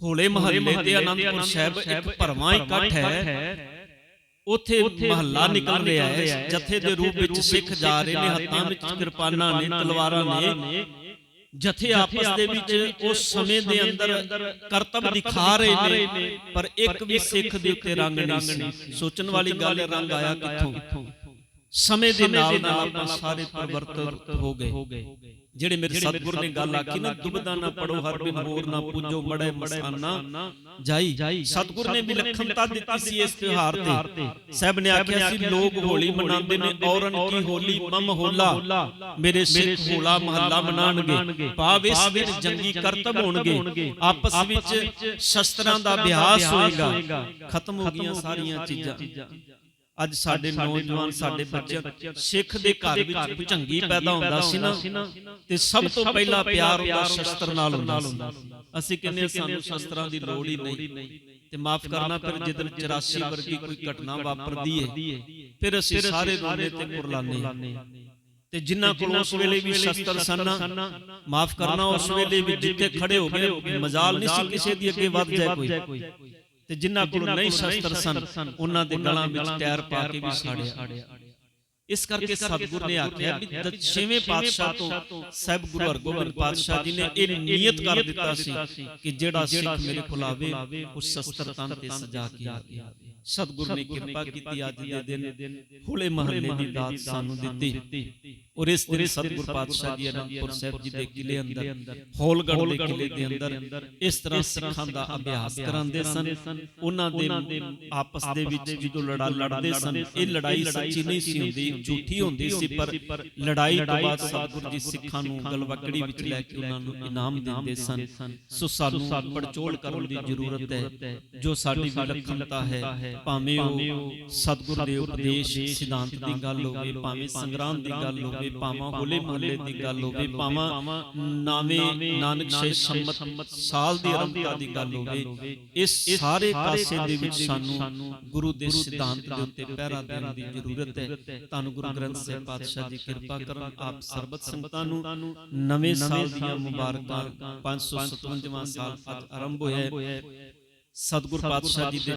ਹੋਲੇ ਮਹੱਲੇ ਤੇ ਆਨੰਦਪੁਰ ਸਾਹਿਬ ਇੱਕ ਭਰਵਾਂ ਇਕੱਠ ਹੈ। ਉੱਥੇ ਮਹੱਲਾ ਨਿਕਲ ਰਿਹਾ ਹੈ ਜਥੇ ਦੇ ਰੂਪ ਵਿੱਚ ਸਿੱਖ ਜਾ ਰਹੇ ਨੇ ਹੱਥਾਂ ਵਿੱਚ ਕਿਰਪਾਨਾਂ ਨੇ ਤਲਵਾਰਾਂ ਨੇ। ਜਥੇ ਆਪਸ ਦੇ ਵਿੱਚ ਉਸ ਸਮੇਂ ਦੇ ਅੰਦਰ ਕਰਤੱਵ ਦਿਖਾ ਰਹੇ ਨੇ ਪਰ ਇੱਕ ਵੀ ਸਿੱਖ ਦੇ ਉੱਤੇ ਰੰਗ ਨਹੀਂ ਸੀ। ਸੋਚਣ ਵਾਲੀ ਗੱਲ ਰੰਗ ਆਇਆ ਕਿੱਥੋਂ? ਸਮੇਂ ਦੇ ਨਾਲ ਨਾਲ ਆਪਾਂ ਸਾਰੇ ਪਰਿਵਰਤਨ ਹੋ ਗਏ। ਜਿਹੜੇ ਮੇਰੇ ਸਤਿਗੁਰ ਨੇ ਗੱਲ ਆਖੀ ਨਾ ਦੁਬਦਾ ਨਾ ਪੜੋ ਹਰ ਬਿਨ ਹੋਰ ਨਾ ਪੂਜੋ ਮੜੇ ਮਸਾਨਾ ਜਾਈ ਸਤਿਗੁਰ ਨੇ ਵਿਲੱਖਣਤਾ ਦਿੱਤੀ ਸੀ ਇਸ ਤਿਉਹਾਰ ਤੇ। ਸਭ ਨੇ ਆਖਿਆ ਸੀ ਲੋਕ ਹੋਲੀ ਮਨਾਉਂਦੇ ਨੇ ਔਰਨ ਕੀ ਹੋਲੀ ਮਮ ਹੋਲਾ। ਮੇਰੇ ਸਿੱਖ ਹੋਲਾ ਮਹੱਲਾ ਮਨਾਣਗੇ ਭਾਵ ਇਸ ਵਿੱਚ ਜੰਗੀ ਕਰਤਬ ਹੋਣਗੇ। ਆਪਸ ਵਿੱਚ ਸ਼ਸਤਰਾਂ ਦਾ ਅਭਿਆਸ ਹੋਏਗਾ। ਖਤਮ ਹੋ ਗਈਆਂ ਸਾਰੀਆਂ ਚੀਜ਼ਾਂ। ਅੱਜ ਸਾਡੇ ਨੌਜਵਾਨ ਸਾਡੇ ਬੱਚੇ ਸਿੱਖ ਦੇ ਘਰ ਵਿੱਚ ਭੁਚੰਗੀ ਪੈਦਾ ਹੁੰਦਾ ਸੀ ਨਾ ਤੇ ਸਭ ਤੋਂ ਪਹਿਲਾ ਪਿਆਰ ਹੁੰਦਾ ਸ਼ਸਤਰ ਨਾਲ ਹੁੰਦਾ ਸੀ। ਅਸੀਂ ਕਹਿੰਦੇ ਸਾਨੂੰ ਸ਼ਸਤਰਾਂ ਦੀ ਲੋੜ ਹੀ ਨਹੀਂ। ਤੇ ਮਾਫ ਕਰਨਾ ਫਿਰ ਜਦੋਂ 84 ਵਰਗੀ ਕੋਈ ਘਟਨਾ ਵਾਪਰਦੀ ਹੈ ਫਿਰ ਅਸੀਂ ਸਾਰੇ ਰੋਣੇ ਤੇ ਕੁਰਲਾਨੇ ਤੇ ਜਿਨ੍ਹਾਂ ਕੋਲ ਉਸ ਵੇਲੇ ਵੀ ਸ਼ਸਤਰ ਸਨ ਮਾਫ ਕਰਨਾ ਉਸ ਵੇਲੇ ਵੀ ਜਿੱਥੇ ਖੜੇ ਹੋ ਗਏ ਮਜਾਲ ਨਹੀਂ ਸੀ ਕਿਸੇ ਦੀ ਅੱਗੇ ਵੱਧ ਜਾਏ ਕੋਈ। ਤੇ ਜਿਨ੍ਹਾਂ ਕੋਲ ਨਹੀਂ ਸ਼ਸਤਰ ਸਨ ਉਹਨਾਂ ਦੇ ਗਲਾਂ ਵਿੱਚ ਟਾਇਰ ਪਾ ਕੇ ਵੀ ਸਾੜਿਆ। ਇਸ ਕਰਕੇ ਸਤਿਗੁਰ ਨੇ ਆਖਿਆ ਵੀ ਦਸ਼ਵੇਂ ਪਾਤਸ਼ਾਹ ਤੋਂ ਸਹਿਬ ਗੁਰੂ ਹਰਗੋਬਿੰਦ ਪਾਤਸ਼ਾਹ ਜੀ ਨੇ ਇਹ ਨਿਯਤ ਕਰ ਦਿੱਤਾ ਸੀ ਕਿ ਜਿਹੜਾ ਸਿੱਖ ਮੇਰੇ ਕੋਲ ਆਵੇ ਉਹ ਸ਼ਸਤਰ ਤਨ ਤੇ ਸਜਾ ਕੇ ਆਵੇ। ਸਤਿਗੁਰ ਨੇ ਕਿਰਪਾ ਕੀਤੀ ਅੱਜ ਦੇ ਦਿਨ ਹੋਲੇ ਮਹੱਲੇ ਦੀ ਦਾਤ ਸਾਨੂੰ ਦਿੱਤੀ। ਔਰ ਇਸ ਦਿਨ ਸਤਿਗੁਰ ਪਾਤਸ਼ਾਹ ਜੀ ਅਨੰਦਪੁਰ ਸਾਹਿਬ ਜੀ ਦੇ ਕਿਲੇ ਅੰਦਰ ਹੋਲਗੜ ਦੇ ਕਿਲੇ ਦੇ ਅੰਦਰ ਇਸ ਤਰ੍ਹਾਂ ਸਿੱਖਾਂ ਦਾ ਅਭਿਆਸ ਕਰਾਉਂਦੇ ਸਨ। ਉਹਨਾਂ ਦੇ ਆਪਸ ਦੇ ਵਿੱਚ ਜਦੋਂ ਲੜਾ ਲੜਦੇ ਸਨ ਇਹ ਲੜਾਈ ਸੱਚੀ ਨਹੀਂ ਸੀ ਹੁੰਦੀ ਝੂਠੀ ਹੁੰਦੀ ਸੀ ਪਰ ਲੜਾਈ ਤੋਂ ਬਾਅਦ ਸਤਿਗੁਰ ਜੀ ਸਿੱਖਾਂ ਨੂੰ ਗਲਵਕੜੀ ਵਿੱਚ ਲੈ ਕੇ ਉਹਨਾਂ ਨੂੰ ਇਨਾਮ ਦਿੰਦੇ ਸਨ। ਸੋ ਸਾਨੂੰ ਪੜਚੋਲ ਕਰਨ ਦੀ ਜ਼ਰੂਰਤ ਹੈ ਜੋ ਸਾਡੀ ਵਿਲੱਖਣਤਾ ਹੈ ਭਾਵੇਂ ਉਹ ਸਤਿਗੁਰ ਦੇ ਉਪਦੇਸ਼ ਸਿਧਾਂਤ ਦੀ ਗੱਲ ਹੋਵੇ ਭਾਵੇਂ ਸੰਗਰਾਮ ਦੀ ਗੱਲ ਹੋਵੇ ਭਾਵੇਂ ਹੋਲੇ ਮਹੱਲੇ ਦੀ ਗੱਲ ਹੋਵੇ ਭਾਵੇਂ ਨਾਵੇਂ ਨਾਨਕ ਸੇ ਸੰਮਤ ਸਾਲ ਦੀ ਆਰੰਭਤਾ ਦੀ ਗੱਲ ਹੋਵੇ ਇਸ ਸਾਰੇ ਪਾਸੇ ਦੇ ਵਿੱਚ ਸਾਨੂੰ ਗੁਰੂ ਦੇ ਸਿਧਾਂਤ ਦੇ ਉੱਤੇ ਪਹਿਰਾ ਦੇਣ ਦੀ ਜ਼ਰੂਰਤ ਹੈ। ਤੁਹਾਨੂੰ ਗੁਰੂ ਗ੍ਰੰਥ ਸਾਹਿਬ ਪਾਤਸ਼ਾਹ ਜੀ ਕਿਰਪਾ ਕਰਨ ਆਪ ਸਰਬਤ ਸੰਗਤਾਂ ਨੂੰ ਨਵੇਂ ਸਾਲ ਦੀਆਂ ਮੁਬਾਰਕਾਂ 557ਵਾਂ ਸਾਲ ਅੱਜ ਆਰੰਭ ਹੋਇਆ ਹੈ। ਸਤਿਗੁਰ ਪਾਤਸ਼ਾਹ ਜੀ ਦੇ